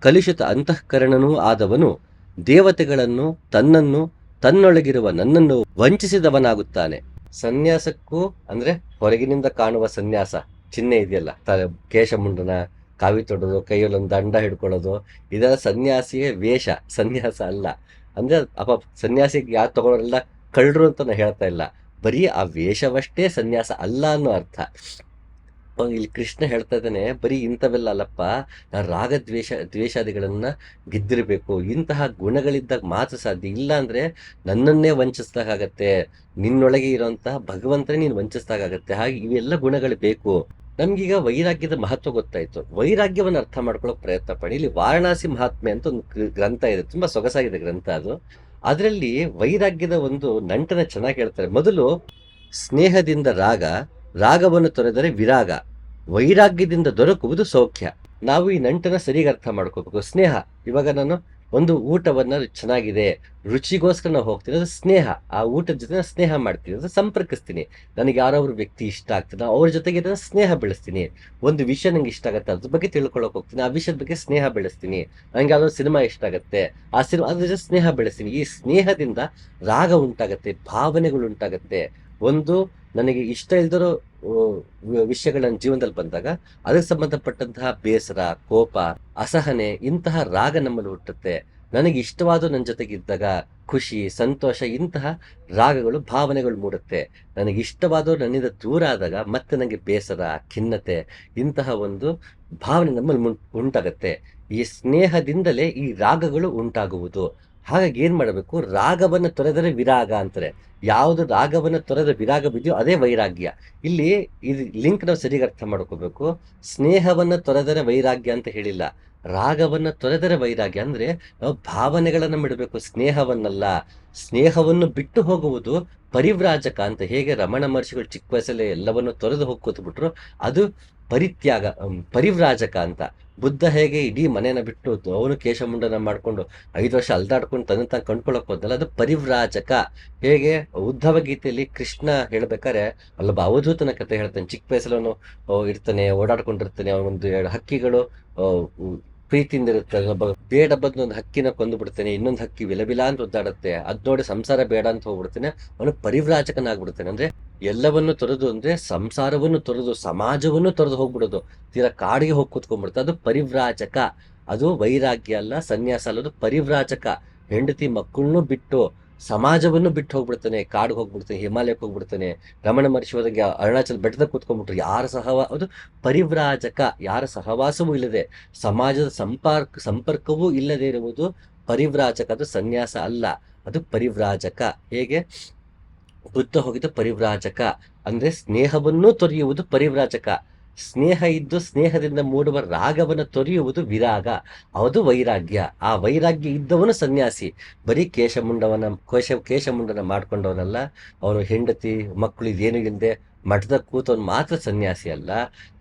ಕಲುಷಿತ ಅಂತಃಕರಣನೂ ಆದವನು ದೇವತೆಗಳನ್ನು, ತನ್ನನ್ನು, ತನ್ನೊಳಗಿರುವ ನನ್ನನ್ನು ವಂಚಿಸಿದವನಾಗುತ್ತಾನೆ. ಸನ್ಯಾಸಕ್ಕೂ ಅಂದ್ರೆ ಹೊರಗಿನಿಂದ ಕಾಣುವ ಸನ್ಯಾಸ. ಚಿಹ್ನೆ ಇದೆಯಲ್ಲ? ತ- ಕೇಶಮುಂಡನ ಕಾವಿ ತೊಡೋದು ಕೈಯಲ್ಲಿ ಒಂದು ದಂಡ ಹಿಡ್ಕೊಳ್ಳೋದು ಇದೆಲ್ಲ ಸನ್ಯಾಸಿಯ ವೇಷ. ಸನ್ಯಾಸ ಅಲ್ಲ. ಅಂದ್ರೆ ಅಪ್ಪ ಸನ್ಯಾಸಿಗೆ ಯಾರು ತಗೊಳ್ಳೋರೆಲ್ಲ ಕಳ್ಳರು ಅಂತ ನಾನು ಹೇಳ್ತಾ ಇಲ್ಲ. ಬರೀ ಆ ವೇಷವಷ್ಟೇ ಸನ್ಯಾಸ ಅಲ್ಲ ಅನ್ನೋ ಅರ್ಥ. ಇಲ್ಲಿ ಕೃಷ್ಣ ಹೇಳ್ತಾ ಇದ್ದಾನೆ, ಬರೀ ಇಂಥವೆಲ್ಲ ಅಲ್ಲಪ್ಪ ನಾನು ರಾಗ ದ್ವೇಷ ದ್ವೇಷಾದಿಗಳನ್ನ ಗೆದ್ದಿರಬೇಕು. ಇಂತಹ ಗುಣಗಳಿದ್ದಾಗ ಮಾತ್ರ ಸಾಧ್ಯ. ಇಲ್ಲ ಅಂದ್ರೆ ನನ್ನನ್ನೇ ವಂಚಿಸ್ದಾಗತ್ತೆ ನಿನ್ನೊಳಗೆ ಇರೋಂತಹ ಭಗವಂತನೇ ನೀನು ವಂಚಿಸ್ದಾಗತ್ತೆ ಹಾಗೆ ಇವೆಲ್ಲ ಗುಣಗಳು ಬೇಕು. ನಮ್ಗೀಗ ವೈರಾಗ್ಯದ ಮಹತ್ವ ಗೊತ್ತಾಯ್ತು. ವೈರಾಗ್ಯವನ್ನು ಅರ್ಥ ಮಾಡ್ಕೊಳ್ಳೋಕೆ ಪ್ರಯತ್ನ ಪಡಿ. ಇಲ್ಲಿ ವಾರಣಾಸಿ ಮಹಾತ್ಮೆ ಅಂತ ಒಂದು ಗ್ರಂಥ ಇದೆ. ತುಂಬಾ ಸೊಗಸಾಗಿದೆ ಗ್ರಂಥ ಅದು. ಅದರಲ್ಲಿ ವೈರಾಗ್ಯದ ಒಂದು ನಂಟನ ಚೆನ್ನಾಗಿ ಹೇಳ್ತಾರೆ. ಮೊದಲು ಸ್ನೇಹದಿಂದ ರಾಗ, ರಾಗವನ್ನು ತೊರೆದರೆ ವಿರಾಗ. ವೈರಾಗ್ಯದಿಂದ ದೊರಕುವುದು ಸೌಖ್ಯ. ನಾವು ಈ ನಂಟನ ಸರಿಯಾಗಿ ಅರ್ಥ ಮಾಡ್ಕೋಬೇಕು. ಸ್ನೇಹ. ಇವಾಗ ನಾನು ಒಂದು ಊಟವನ್ನ ಚೆನ್ನಾಗಿದೆ, ರುಚಿಗೋಸ್ಕರ ನಾವು ಹೋಗ್ತೀನಿ ಅದು ಸ್ನೇಹ, ಆ ಊಟದ ಜೊತೆ ಸ್ನೇಹ ಮಾಡ್ತೀನಿ ಅದು ಸಂಪರ್ಕಿಸ್ತೀನಿ. ನನಗೆ ಯಾರೊಬ್ರು ವ್ಯಕ್ತಿ ಇಷ್ಟ ಆಗ್ತದೆ ಅವ್ರ ಜೊತೆಗೆ ನಾನು ಸ್ನೇಹ ಬೆಳೆಸ್ತೀನಿ. ಒಂದು ವಿಷಯ ನಂಗೆ ಇಷ್ಟ ಆಗುತ್ತೆ, ಅದ್ರ ಬಗ್ಗೆ ತಿಳ್ಕೊಳ್ಳೋಕೆ ಹೋಗ್ತೀನಿ, ಆ ವಿಷಯದ ಬಗ್ಗೆ ಸ್ನೇಹ ಬೆಳೆಸ್ತೀನಿ. ನನಗೆ ಯಾವ್ದೋ ಸಿನಿಮಾ ಇಷ್ಟ ಆಗುತ್ತೆ, ಆ ಸಿನಿಮಾ, ಅದ್ರ ಜೊತೆ ಸ್ನೇಹ ಬೆಳೆಸ್ತೀನಿ. ಈ ಸ್ನೇಹದಿಂದ ರಾಗ ಉಂಟಾಗತ್ತೆ, ಭಾವನೆಗಳು ಉಂಟಾಗತ್ತೆ. ಒಂದು, ನನಗೆ ಇಷ್ಟ ಇಲ್ದಿರೋ ವಿಷಯಗಳ ನನ್ನ ಜೀವನದಲ್ಲಿ ಬಂದಾಗ ಅದಕ್ಕೆ ಸಂಬಂಧಪಟ್ಟಂತಹ ಬೇಸರ, ಕೋಪ, ಅಸಹನೆ ಇಂತಹ ರಾಗ ನಮ್ಮಲ್ಲಿ ಹುಟ್ಟುತ್ತೆ. ನನಗೆ ಇಷ್ಟವಾದ ನನ್ನ ಜೊತೆಗಿದ್ದಾಗ ಖುಷಿ, ಸಂತೋಷ ಇಂತಹ ರಾಗಗಳು, ಭಾವನೆಗಳು ಮೂಡುತ್ತೆ. ನನಗೆ ಇಷ್ಟವಾದವರು ನನ್ನಿಂದ ದೂರ ಆದಾಗ ಮತ್ತೆ ನನಗೆ ಬೇಸರ, ಖಿನ್ನತೆ ಇಂತಹ ಒಂದು ಭಾವನೆ ನಮ್ಮಲ್ಲಿ ಉಂಟಾಗತ್ತೆ. ಈ ಸ್ನೇಹದಿಂದಲೇ ಈ ರಾಗಗಳು ಉಂಟಾಗುವುದು. ಹಾಗಾಗಿ ಏನ್ ಮಾಡಬೇಕು? ರಾಗವನ್ನು ತೊರೆದರೆ ವಿರಾಗ ಅಂತಾರೆ. ಯಾವುದು ರಾಗವನ್ನು ತೊರೆದ ವಿರಾಗವಿದೆಯೋ ಅದೇ ವೈರಾಗ್ಯ. ಇಲ್ಲಿ ಇದು ಲಿಂಕ್ ನಾವು ಸರಿಯಾಗಿ ಅರ್ಥ ಮಾಡ್ಕೋಬೇಕು. ಸ್ನೇಹವನ್ನು ತೊರೆದರೆ ವೈರಾಗ್ಯ ಅಂತ ಹೇಳಿಲ್ಲ. ರಾಗವನ್ನು ತೊರೆದರೆ ವೈರಾಗ್ಯ ಅಂದ್ರೆ ನಾವು ಭಾವನೆಗಳನ್ನ ಬಿಡಬೇಕು. ಸ್ನೇಹವನ್ನಲ್ಲ. ಸ್ನೇಹವನ್ನು ಬಿಟ್ಟು ಹೋಗುವುದು ಪರಿವ್ರಾಜಕ ಅಂತ ಹೇಗೆ ರಮಣ ಮಹರ್ಷಿಗಳು ಚಿಕ್ಕ ವಯಸ್ಸಲ್ಲೇ ಎಲ್ಲವನ್ನು ತೊರೆದು ಹೋಗಿ ಕೂತ್ಬಿಟ್ರು ಅದು ಪರಿತ್ಯಾಗ ಪರಿವ್ರಾಜಕ ಅಂತ. ಬುದ್ಧ ಹೇಗೆ ಇಡೀ ಮನೆಯನ್ನ ಬಿಟ್ಟು ಅವನು ಕೇಶಮುಂಡನ ಮಾಡ್ಕೊಂಡು ಐದು ವರ್ಷ ಅಲ್ದಾಡ್ಕೊಂಡು ತನ್ನ ತಾನು ಕಂಡ್ಕೊಳಕ್ ಹೋದಲ್ಲ ಅದು ಪರಿವ್ರಾಜಕ. ಹೇಗೆ? ಉದ್ಧವ ಗೀತೆಯಲ್ಲಿ ಕೃಷ್ಣ ಹೇಳ್ಬೇಕಾದ್ರೆ, ಅಲ್ಲೊಬ್ಬ ಅವಧೂತನ ಕತೆ ಹೇಳ್ತಾನೆ. ಚಿಕ್ಕ ವಯಸ್ಸಲ್ಲಿ ಇರ್ತಾನೆ, ಓಡಾಡ್ಕೊಂಡಿರ್ತಾನೆ, ಅವನೊಂದು ಎರಡು ಹಕ್ಕಿಗಳು ಪ್ರೀತಿಯಿಂದ ಇರುತ್ತೆ ಒಬ್ಬ ಬೇಡ ಬಂದು ಒಂದು ಹಕ್ಕಿನ ಕೊಂದು ಬಿಡ್ತಾನೆ, ಇನ್ನೊಂದು ಹಕ್ಕಿ ವಿಲವಿಲ ಅಂತ ಒದ್ದಾಡುತ್ತೆ. ಅದ್ ನೋಡಿ ಸಂಸಾರ ಬೇಡ ಅಂತ ಹೋಗ್ಬಿಡ್ತಾನೆ. ಅವನು ಪರಿವ್ರಾಜಕನಾಗ್ಬಿಡ್ತಾನೆ. ಅಂದ್ರೆ ಎಲ್ಲವನ್ನು ತೊರೆದು ಅಂದ್ರೆ ಸಂಸಾರವನ್ನು ತೊರೆದು ಸಮಾಜವನ್ನು ತೊರೆದು ಹೋಗ್ಬಿಡೋದು. ತೀರಾ ಕಾಡಿಗೆ ಹೋಗಿ ಕೂತ್ಕೊಂಡ್ಬಿಡುತ್ತೆ. ಅದು ಪರಿವ್ರಾಜಕ. ಅದು ವೈರಾಗ್ಯ ಅಲ್ಲ, ಸನ್ಯಾಸ ಅಲ್ಲ, ಅದು ಪರಿವ್ರಾಜಕ. ಹೆಂಡತಿ ಮಕ್ಕಳನ್ನು ಬಿಟ್ಟು ಸಮಾಜವನ್ನು ಬಿಟ್ಟು ಹೋಗ್ಬಿಡ್ತಾನೆ. ಕಾಡಿಗೆ ಹೋಗ್ಬಿಡ್ತಾನೆ, ಹಿಮಾಲಯಕ್ಕೆ ಹೋಗ್ಬಿಡ್ತಾನೆ. ರಮಣ ಮಹರ್ಷಿ ಹೋದಂಗೆ ಅರುಣಾಚಲ ಬೆಟ್ಟದಾಗ ಕೂತ್ಕೊಂಡ್ಬಿಟ್ರು. ಯಾರ ಸಹವಾ? ಅದು ಪರಿವ್ರಾಜಕ. ಯಾರ ಸಹವಾಸವೂ ಇಲ್ಲದೆ. ಸಮಾಜದ ಸಂಪರ್ಕ, ಸಂಪರ್ಕವೂ ಇಲ್ಲದೆ ಇರುವುದು ಪರಿವ್ರಾಜಕ. ಅದು ಸನ್ಯಾಸ ಅಲ್ಲ. ಅದು ಪರಿವ್ರಾಜಕ. ಹೇಗೆ? ಬುದ್ಧ ಹೋಗಿದ್ದು ಪರಿವ್ರಾಜಕ. ಅಂದ್ರೆ ಸ್ನೇಹವನ್ನು ತೊರೆಯುವುದು ಪರಿವ್ರಾಜಕ. ಸ್ನೇಹ ಇದ್ದು ಸ್ನೇಹದಿಂದ ಮೂಡುವ ರಾಗವನ್ನು ತೊರೆಯುವುದು ವಿರಾಗ. ಅದು ವೈರಾಗ್ಯ. ಆ ವೈರಾಗ್ಯ ಇದ್ದವನು ಸನ್ಯಾಸಿ. ಬರೀ ಕೇಶಮುಂಡವನ, ಕೇಶ, ಕೇಶಮುಂಡನ ಮಾಡ್ಕೊಂಡವನಲ್ಲ. ಅವನು ಹೆಂಡತಿ, ಮಕ್ಕಳು ಇದೇನು ಇಲ್ಲದೆ ಮಠದ ಕೂತವನು ಮಾತ್ರ ಸನ್ಯಾಸಿ ಅಲ್ಲ.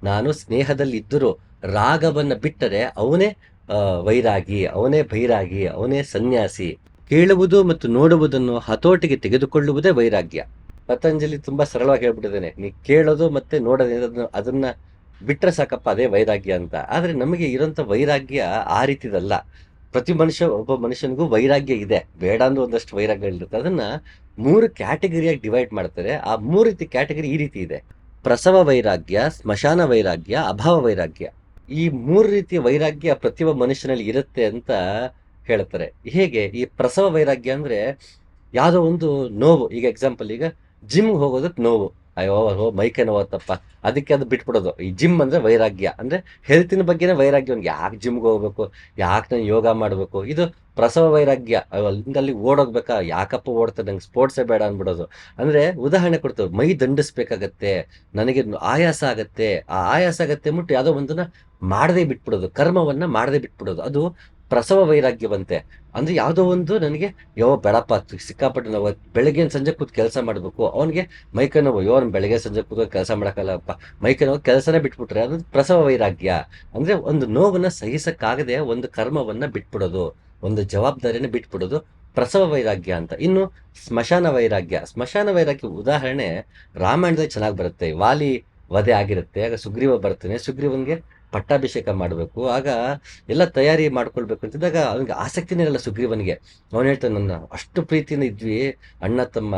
ನಾನು ಸ್ನೇಹದಲ್ಲಿ ಇದ್ದರೂ ರಾಗವನ್ನು ಬಿಟ್ಟರೆ ಅವನೇ ವೈರಾಗಿ, ಅವನೇ ಭೈರಾಗಿ, ಅವನೇ ಸನ್ಯಾಸಿ. ಕೇಳುವುದು ಮತ್ತು ನೋಡುವುದನ್ನು ಹತೋಟಿಗೆ ತೆಗೆದುಕೊಳ್ಳುವುದೇ ವೈರಾಗ್ಯ. ಪತಂಜಲಿ ತುಂಬಾ ಸರಳವಾಗಿ ಹೇಳ್ಬಿಟ್ಟಿದ್ದಾನೆ. ನೀ ಕೇಳೋದು ಮತ್ತೆ ನೋಡೋದು ಅದನ್ನ ಬಿಟ್ರೆ ಸಾಕಪ್ಪ, ಅದೇ ವೈರಾಗ್ಯ ಅಂತ. ಆದ್ರೆ ನಮಗೆ ಇರೋಂಥ ವೈರಾಗ್ಯ ಆ ರೀತಿದಲ್ಲ. ಪ್ರತಿ ಮನುಷ್ಯ, ಒಬ್ಬ ಮನುಷ್ಯನಿಗೂ ವೈರಾಗ್ಯ ಇದೆ. ಬೇಡ ಅಂದ್ರೆ ಒಂದಷ್ಟು ವೈರಾಗ್ಯ ಇರುತ್ತೆ. ಅದನ್ನ ಮೂರು ಕ್ಯಾಟಗರಿಯಾಗಿ ಡಿವೈಡ್ ಮಾಡ್ತಾರೆ. ಆ ಮೂರು ರೀತಿ ಕ್ಯಾಟಗರಿ ಈ ರೀತಿ ಇದೆ. ಪ್ರಸವ ವೈರಾಗ್ಯ, ಸ್ಮಶಾನ ವೈರಾಗ್ಯ, ಅಭಾವ ವೈರಾಗ್ಯ. ಈ ಮೂರು ರೀತಿಯ ವೈರಾಗ್ಯ ಪ್ರತಿಯೊಬ್ಬ ಮನುಷ್ಯನಲ್ಲಿ ಇರುತ್ತೆ ಅಂತ ಹೇಳ್ತಾರೆ. ಹೇಗೆ ಈ ಪ್ರಸವ ವೈರಾಗ್ಯ ಅಂದ್ರೆ ಯಾವುದೋ ಒಂದು ನೋವು ಈಗ ಎಕ್ಸಾಂಪಲ್ ಈಗ ಜಿಮ್ ಹೋಗೋದಕ್ಕೆ ನೋವು. ಅಯ್ಯೋ ಹೋ ಮೈಕೆ ನೋವತ್ತಪ್ಪ ಅದಕ್ಕೆ ಅದು ಬಿಟ್ಬಿಡೋದು. ಈ ಜಿಮ್ ಅಂದ್ರೆ ವೈರಾಗ್ಯ. ಅಂದ್ರೆ ಹೆಲ್ತಿನ ಬಗ್ಗೆನೇ ವೈರಾಗ್ಯ ಅವ್ನಿಗೆ ಯಾಕೆ ಜಿಮ್ಗೆ ಹೋಗ್ಬೇಕು? ಯಾಕೆ ನಾನು ಯೋಗ ಮಾಡಬೇಕು? ಇದು ಪ್ರಸವ ವೈರಾಗ್ಯ. ಅಯ್ಯೋ, ಅಲ್ಲಿಂದ ಅಲ್ಲಿ ಓಡೋಗ್ಬೇಕಾ? ಯಾಕಪ್ಪ ಓಡ್ತಾರೆ ನಂಗೆ ಸ್ಪೋರ್ಟ್ಸೇ ಬೇಡ ಅನ್ಬಿಡೋದು ಅಂದ್ರೆ ಉದಾಹರಣೆ ಕೊಡ್ತೇವೆ. ಮೈ ದಂಡಿಸ್ಬೇಕಾಗತ್ತೆ. ನನಗೆ ಆಯಾಸ ಆಗತ್ತೆ. ಆ ಆಯಾಸ ಆಗತ್ತೆ ಮುಟ್ಟು ಯಾವುದೋ ಒಂದನ್ನ ಮಾಡದೆ ಬಿಟ್ಬಿಡೋದು. ಕರ್ಮವನ್ನ ಮಾಡದೆ ಬಿಟ್ಬಿಡೋದು. ಅದು ಪ್ರಸವ ವೈರಾಗ್ಯವಂತೆ. ಅಂದ್ರೆ ಯಾವುದೋ ಒಂದು ನನಗೆ, ಯೋ ಬೇಡಪ್ಪ, ಸಿಕ್ಕಾಪಟ್ಟೆ ನಾವು ಬೆಳಗ್ಗೆ ಸಂಜೆ ಕೂತು ಕೆಲಸ ಮಾಡಬೇಕು. ಅವನಿಗೆ ಮೈಕೈ ನೋವು ಯೋ ಬೆಳಗ್ಗೆ ಸಂಜೆ ಕೂತು ಕೆಲಸ ಮಾಡಕ್ಕಲ್ಲಪ್ಪ. ಮೈಕೈ ನೋವು ಕೆಲಸನೇ ಬಿಟ್ಬಿಟ್ರೆ ಅದೊಂದು ಪ್ರಸವ ವೈರಾಗ್ಯ. ಅಂದ್ರೆ ಒಂದು ನೋವನ್ನ ಸಹಿಸಕ್ಕಾಗದೆ ಒಂದು ಕರ್ಮವನ್ನ ಬಿಟ್ಬಿಡೋದು, ಒಂದು ಜವಾಬ್ದಾರಿನ ಬಿಟ್ಬಿಡೋದು ಪ್ರಸವ ವೈರಾಗ್ಯ ಅಂತ. ಇನ್ನು ಸ್ಮಶಾನ ವೈರಾಗ್ಯ. ಸ್ಮಶಾನ ವೈರಾಗ್ಯ ಉದಾಹರಣೆ ರಾಮಾಯಣದಲ್ಲಿ ಚೆನ್ನಾಗಿ ಬರುತ್ತೆ. ವಾಲಿ ವಧೆ ಆಗಿರುತ್ತೆ, ಆಗ ಸುಗ್ರೀವ ಬರ್ತಾನೆ. ಸುಗ್ರೀವನ್ಗೆ ಪಟ್ಟಾಭಿಷೇಕ ಮಾಡಬೇಕು. ಆಗ ಎಲ್ಲ ತಯಾರಿ ಮಾಡ್ಕೊಳ್ಬೇಕು ಅಂತಿದ್ದಾಗ ಅವನಿಗೆ ಆಸಕ್ತಿನೇ ಇರಲ್ಲ ಸುಗ್ರೀವನಿಗೆ. ಅವನು ಹೇಳ್ತಾನೆ, ನನ್ನ ಅಷ್ಟು ಪ್ರೀತಿಯಿಂದ ಇದ್ವಿ, ಅಣ್ಣ, ತಮ್ಮ.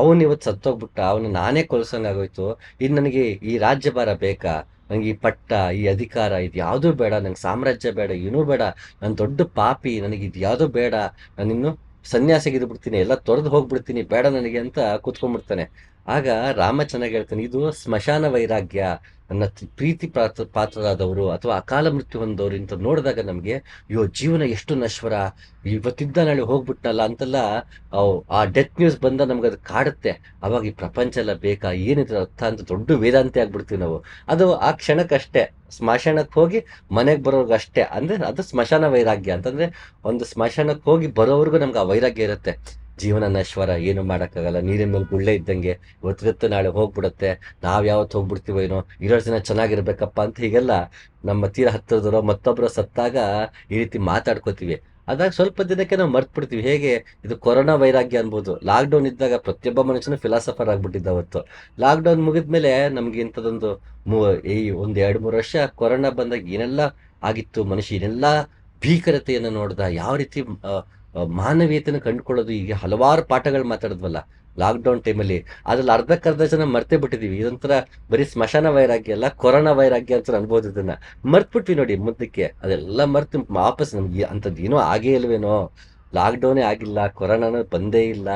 ಅವನು ಇವತ್ತು ಸತ್ತೋಗ್ಬಿಟ್ಟ ಅವನು ನಾನೇ ಕೊಲ್ಸಂಗಾಗೋಯ್ತು. ಇದು ನನಗೆ ಈ ರಾಜ್ಯಭಾರ ಬೇಕಾ? ನನಗೆ ಈ ಪಟ್ಟ, ಈ ಅಧಿಕಾರ ಇದು ಯಾವುದೂ ಬೇಡ. ನಂಗೆ ಸಾಮ್ರಾಜ್ಯ ಬೇಡ, ಏನೂ ಬೇಡ. ನಾನು ದೊಡ್ಡ ಪಾಪಿ, ನನಗೆ ಇದು ಯಾವುದೂ ಬೇಡ. ನಾನಿನ್ನು ಸನ್ಯಾಸಿಗೆ ಇದ್ಬಿಡ್ತೀನಿ ಎಲ್ಲ ತೊರೆದು ಹೋಗ್ಬಿಡ್ತೀನಿ, ಬೇಡ ನನಗೆ ಅಂತ ಕೂತ್ಕೊಂಡ್ಬಿಡ್ತಾನೆ. ಆಗ ರಾಮ ಚೆನ್ನಾಗಿ ಹೇಳ್ತಾನೆ ಇದು ಸ್ಮಶಾನ ವೈರಾಗ್ಯ ನನ್ನ ಪ್ರೀತಿ ಪಾತ್ರ, ಪಾತ್ರರಾದವರು ಅಥವಾ ಅಕಾಲ ಮೃತ್ಯು ಹೊಂದವರು ಇಂಥ ನೋಡಿದಾಗ ನಮಗೆ, ಅಯ್ಯೋ, ಜೀವನ ಎಷ್ಟು ನಶ್ವರ ಇವತ್ತಿದ್ದ ನಾಳೆ ಹೋಗ್ಬಿಟ್ನಲ್ಲ ಅಂತೆಲ್ಲ ಆ ಡೆತ್ ನ್ಯೂಸ್ ಬಂದ ನಮ್ಗೆ ಅದು ಕಾಡುತ್ತೆ. ಅವಾಗ ಈ ಪ್ರಪಂಚ ಎಲ್ಲ ಬೇಕಾ, ಏನಿದ್ರ ಅರ್ಥ ಅಂತ ದೊಡ್ಡ ವೇದಾಂತಿ ಆಗ್ಬಿಡ್ತೀವಿ ನಾವು. ಅದು ಆ ಕ್ಷಣಕ್ಕಷ್ಟೇ ಸ್ಮಶಾನಕ್ಕೆ ಹೋಗಿ ಮನೆಗೆ ಬರೋರ್ಗು ಅಷ್ಟೇ. ಅಂದ್ರೆ ಅದು ಸ್ಮಶಾನ ವೈರಾಗ್ಯ. ಅಂತಂದ್ರೆ, ಒಂದು ಸ್ಮಶಾನಕ್ಕೆ ಹೋಗಿ ಬರೋವರೆಗೂ ನಮ್ಗೆ ಆ ವೈರಾಗ್ಯ ಇರುತ್ತೆ. ಜೀವನ ನಶ್ವರ ಏನು ಮಾಡೋಕ್ಕಾಗಲ್ಲ. ನೀರಿನ ಮೇಲೆ ಗುಳ್ಳೆ ಇದ್ದಂಗೆ ಇವತ್ತಿರುತ್ತೆ ನಾಳೆ ಹೋಗ್ಬಿಡುತ್ತೆ. ನಾವು ಯಾವತ್ತು ಹೋಗ್ಬಿಡ್ತೀವೋ ಏನೋ. ಇರೋ ಜನ ಚೆನ್ನಾಗಿರ್ಬೇಕಪ್ಪ ಅಂತ ಹೀಗೆಲ್ಲ ನಮ್ಮ ತೀರ ಹತ್ತಿರದರೋ ಮತ್ತೊಬ್ಬರ ಸತ್ತಾಗ ಈ ರೀತಿ ಮಾತಾಡ್ಕೋತೀವಿ. ಅದಾಗ ಸ್ವಲ್ಪ ದಿನಕ್ಕೆ ನಾವು ಮರ್ತ್ಬಿಡ್ತೀವಿ. ಹೇಗೆ? ಇದು ಕೊರೋನಾ ವೈರಾಗ್ಯ ಅನ್ಬೋದು. ಲಾಕ್ಡೌನ್ ಇದ್ದಾಗ ಪ್ರತಿಯೊಬ್ಬ ಮನುಷ್ಯನು ಫಿಲಾಸಫರ್ ಆಗ್ಬಿಟ್ಟಿದ್ದ ಅವತ್ತು. ಲಾಕ್ಡೌನ್ ಮುಗಿದ್ಮೇಲೆ ನಮ್ಗೆ ಇಂಥದ್ದೊಂದು ಮೂ, ಈ ಒಂದು ಎರಡು ಮೂರು ವರ್ಷ ಕೊರೋನಾ ಬಂದಾಗ ಏನೆಲ್ಲ ಆಗಿತ್ತು ಮನುಷ್ಯ, ಏನೆಲ್ಲ ಭೀಕರತೆಯನ್ನು ನೋಡ್ದ, ಯಾವ ರೀತಿ ಮಾನವೀಯತೆಯನ್ನು ಕಂಡುಕೊಳ್ಳೋದು ಈಗ ಹಲವಾರು ಪಾಠಗಳು ಮಾತಾಡಿದ್ವಲ್ಲ ಲಾಕ್ಡೌನ್ ಟೈಮಲ್ಲಿ ಅದ್ರಲ್ಲಿ ಅರ್ಧಕ್ಕರ್ಧ ಜನ ಮರ್ತೇ ಬಿಟ್ಟಿದೀವಿ. ಇದೊಂಥರ ಬರೀ ಸ್ಮಶಾನ ವೈರಾಗ್ಯ ಅಲ್ಲ, ಕೊರೋನಾ ವೈರಾಗ್ಯ ಅಂತ ಅನ್ಬೋದನ್ನ ಮರ್ತ್ಬಿಟ್ವಿ ನೋಡಿ ಮುಂದಕ್ಕೆ ಅದೆಲ್ಲ ಮರ್ತು ವಾಪಸ್ ನಮ್ಗೆ ಅಂಥದ್ದು ಏನೋ ಆಗೇ ಇಲ್ವೇನೋ. ಲಾಕ್ಡೌನೇ ಆಗಿಲ್ಲ ಕೊರೋನಾನು ಬಂದೇ ಇಲ್ಲ,